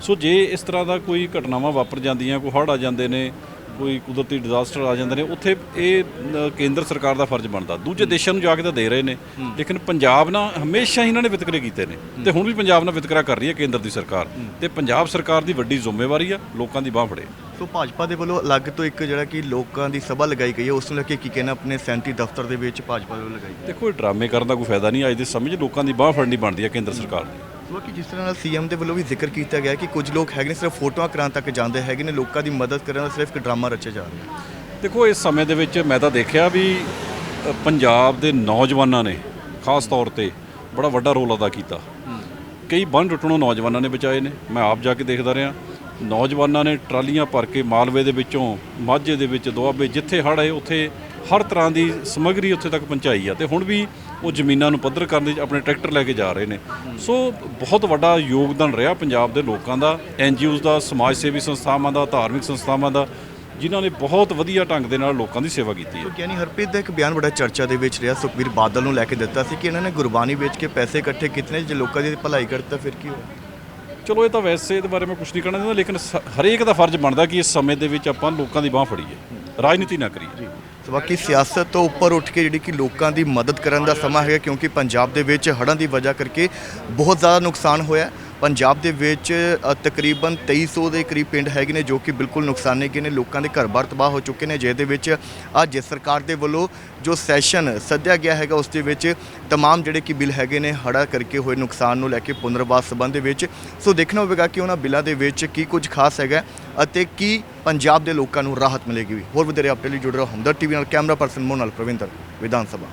ਸੋ ਜੇ ਇਸ ਤਰ੍ਹਾਂ ਦਾ ਕੋਈ ਘਟਨਾਵਾਂ ਵਾਪਰ ਜਾਂਦੀਆਂ, ਕੋਈ ਹੜ੍ਹ ਆ ਜਾਂਦੇ ਨੇ ਕੋਈ ਕੁਦਰਤੀ ਡਿਜ਼ਾਸਟਰ ਆ ਜਾਂਦੇ ਨੇ ਉੱਥੇ ਇਹ ਕੇਂਦਰ ਸਰਕਾਰ ਦਾ ਫਰਜ਼ ਬਣਦਾ। ਦੂਜੇ ਦੇਸ਼ਾਂ ਨੂੰ ਜਾ ਕੇ ਤਾਂ ਦੇ ਰਹੇ ਨੇ ਲੇਕਿਨ ਪੰਜਾਬ ਨਾਲ ਹਮੇਸ਼ਾ ਹੀ ਇਹਨਾਂ ਨੇ ਵਿਤਕਰੇ ਕੀਤੇ ਨੇ ਤੇ ਹੁਣ ਵੀ ਪੰਜਾਬ ਨਾਲ ਵਿਤਕਰਾ ਕਰ ਰਹੀ ਹੈ ਕੇਂਦਰ ਦੀ ਸਰਕਾਰ। ਤੇ ਪੰਜਾਬ ਸਰਕਾਰ ਦੀ ਵੱਡੀ ਜ਼ਿੰਮੇਵਾਰੀ ਆ ਲੋਕਾਂ ਦੀ ਬਾਹ ਫੜੇ। ਸੋ ਭਾਜਪਾ ਦੇ ਵੱਲੋਂ ਅਲੱਗ ਤੋਂ ਇੱਕ ਜਿਹੜਾ ਕਿ ਲੋਕਾਂ ਦੀ ਸਭਾ ਲਗਾਈ ਗਈ ਹੈ ਉਸ ਨੂੰ ਲੈ ਕੇ ਕੀ ਕਹਿਣਾ ਆਪਣੇ ਸੈਂਟੀ ਦਫ਼ਤਰ ਦੇ ਵਿੱਚ ਭਾਜਪਾ ਵੱਲੋਂ ਲਗਾਈ ਗਈ ਦੇਖੋ ਇਹ ਡਰਾਮੇ ਕਰਨ ਦਾ ਕੋਈ ਫਾਇਦਾ ਨਹੀਂ ਅੱਜ ਦੇ ਸਮੇਂ 'ਚ ਲੋਕਾਂ ਦੀ ਬਾਹ ਫੜਨੀ ਬਣਦੀ ਹੈ ਕੇਂਦਰ ਸਰਕਾਰ ਦੀ। ਸੋ ਜਿਸ ਤਰ੍ਹਾਂ ਨਾਲ ਸੀਐਮ ਦੇ ਵੱਲੋਂ ਵੀ ਜ਼ਿਕਰ ਕੀਤਾ ਗਿਆ ਕਿ ਕੁਝ ਲੋਕ ਹੈਗੇ ਨੇ, ਸਿਰਫ ਫੋਟੋਆਂ ਕਰਾਂ ਤੱਕ ਜਾਂਦੇ ਹੈਗੇ ਨੇ, ਲੋਕਾਂ ਦੀ ਮਦਦ ਕਰਨ ਦਾ ਸਿਰਫ ਇੱਕ ਡਰਾਮਾ ਰਚੇ ਜਾ ਰਿਹਾ ਦੇਖੋ, ਇਸ ਸਮੇਂ ਦੇ ਵਿੱਚ ਮੈਂ ਤਾਂ ਦੇਖਿਆ ਵੀ ਪੰਜਾਬ ਦੇ ਨੌਜਵਾਨਾਂ ਨੇ ਖਾਸ ਤੌਰ ਤੇ ਬੜਾ ਵੱਡਾ ਰੋਲ ਅਦਾ ਕੀਤਾ। ਕਈ ਬੰਨ ਟੁੱਟਣੋਂ ਨੌਜਵਾਨਾਂ ਨੇ ਬਚਾਏ ਨੇ। ਮੈਂ ਆਪ ਜਾ ਕੇ ਦੇਖਦਾ ਰਿਹਾ। ਨੌਜਵਾਨਾਂ ਨੇ ਟਰਾਲੀਆਂ ਭਰ ਕੇ ਮਾਲਵੇ ਦੇ ਵਿੱਚੋਂ, ਮਾਝੇ ਦੇ ਵਿੱਚ, ਦੁਆਬੇ ਜਿੱਥੇ ਹੜ੍ਹ ਆਏ, ਉੱਥੇ ਹਰ ਤਰ੍ਹਾਂ ਦੀ ਸਮੱਗਰੀ ਉੱਥੇ ਤੱਕ ਪਹੁੰਚਾਈ ਆ। ਤੇ ਹੁਣ ਵੀ ਉਹ ਜ਼ਮੀਨਾਂ ਨੂੰ ਪੱਧਰ ਕਰਨ ਦੇ ਆਪਣੇ ਟਰੈਕਟਰ ਲੈ ਕੇ ਜਾ ਰਹੇ ਨੇ। ਸੋ ਬਹੁਤ ਵੱਡਾ ਯੋਗਦਾਨ ਰਿਹਾ ਪੰਜਾਬ ਦੇ ਲੋਕਾਂ ਦਾ ਐਨਜੀਓਜ਼ ਦਾ ਸਮਾਜ ਸੇਵੀ ਸੰਸਥਾਵਾਂ ਦਾ ਧਾਰਮਿਕ ਸੰਸਥਾਵਾਂ ਦਾ ਜਿਨ੍ਹਾਂ ਨੇ ਬਹੁਤ ਵਧੀਆ ਢੰਗ ਦੇ ਨਾਲ ਲੋਕਾਂ ਦੀ ਸੇਵਾ ਕੀਤੀ ਹੈ। ਗਿਆਨੀ ਹਰਪ੍ਰੀਤ ਦਾ ਇੱਕ ਬਿਆਨ ਬੜਾ ਚਰਚਾ ਦੇ ਵਿੱਚ ਰਿਹਾ ਸੁਖਬੀਰ ਬਾਦਲ ਨੂੰ ਲੈ ਕੇ ਦਿੱਤਾ ਸੀ ਕਿ ਇਹਨਾਂ ਨੇ ਗੁਰਬਾਣੀ ਵੇਚ ਕੇ ਪੈਸੇ ਇਕੱਠੇ ਕੀਤੇ ਨੇ ਜੇ ਲੋਕਾਂ ਦੀ ਭਲਾਈ ਕਰਤਾ ਫਿਰ ਕੀ ਹੋਇਆ? ਚਲੋ ਇਹ ਤਾਂ ਵੈਸੇ ਇਹਦੇ ਬਾਰੇ ਮੈਂ ਕੁਝ ਨਹੀਂ ਕਹਿਣਾ ਚਾਹੁੰਦਾ ਲੇਕਿਨ ਹਰੇਕ ਦਾ ਫਰਜ਼ ਬਣਦਾ ਕਿ ਇਸ ਸਮੇਂ ਦੇ ਵਿੱਚ ਆਪਾਂ ਲੋਕਾਂ ਦੀ ਬਾਹ ਫੜੀਏ। ਰਾਜਨੀਤੀ ਨਾ ਕਰੀਏ। ਸੋ ਬਾਕੀ ਸਿਆਸਤ ਤੋਂ ਉੱਪਰ ਉੱਠ ਕੇ ਜਿਹੜੀ ਕਿ ਲੋਕਾਂ ਦੀ ਮਦਦ ਕਰਨ ਦਾ ਸਮਾਂ ਹੈਗਾ, ਕਿਉਂਕਿ ਪੰਜਾਬ ਦੇ ਵਿੱਚ ਹੜ੍ਹਾਂ ਦੀ ਵਜ੍ਹਾ ਕਰਕੇ ਬਹੁਤ ਜ਼ਿਆਦਾ ਨੁਕਸਾਨ ਹੋਇਆ ਪੰਜਾਬ ਦੇ ਵਿੱਚ ਅ, ਤਕਰੀਬਨ 2300 ਦੇ ਕਰੀਬ ਪਿੰਡ ਹੈਗੇ ਨੇ ਜੋ ਕਿ ਬਿਲਕੁਲ ਨੁਕਸਾਨੇ ਗਏ ਨੇ ਲੋਕਾਂ ਦੇ ਘਰ-ਬਾਰ ਤਬਾਹ ਹੋ ਚੁੱਕੇ ਨੇ ਜਿਹਦੇ ਵਿੱਚ ਅੱਜ ਸਰਕਾਰ ਦੇ ਵੱਲੋਂ ਜੋ ਸੈਸ਼ਨ ਸੱਦਿਆ ਗਿਆ ਹੈਗਾ ਉਸ ਦੇ ਵਿੱਚ तमाम ਜਿਹੜੇ ਕਿ ਬਿੱਲ ਹੈਗੇ ਨੇ ਹੜ੍ਹਾਂ ਕਰਕੇ ਹੋਏ ਨੁਕਸਾਨ ਨੂੰ ਲੈ ਕੇ ਪੁਨਰਵਾਸ ਸੰਬੰਧ ਦੇ ਵਿੱਚ ਸੋ ਦੇਖਣਾ ਹੋਵੇਗਾ ਕਿ ਉਹਨਾਂ ਬਿੱਲਾਂ ਦੇ ਵਿੱਚ ਕੀ ਕੁਝ ਖਾਸ ਹੈਗਾ ਅਤੇ ਕੀ ਪੰਜਾਬ ਦੇ ਲੋਕਾਂ ਨੂੰ ਰਾਹਤ ਮਿਲੇਗੀ ਹੋਰ ਵਧੇਰੇ ਅਪਡੇਟ ਲਈ ਜੁੜ ਰਹੋ ਹਮਦਰ ਟੀਵੀ ਨਾਲ ਕੈਮਰਾ ਪਰਸਨ ਮੋਨਲ ਪ੍ਰਵਿੰਦਰ ਵਿਧਾਨ ਸਭਾ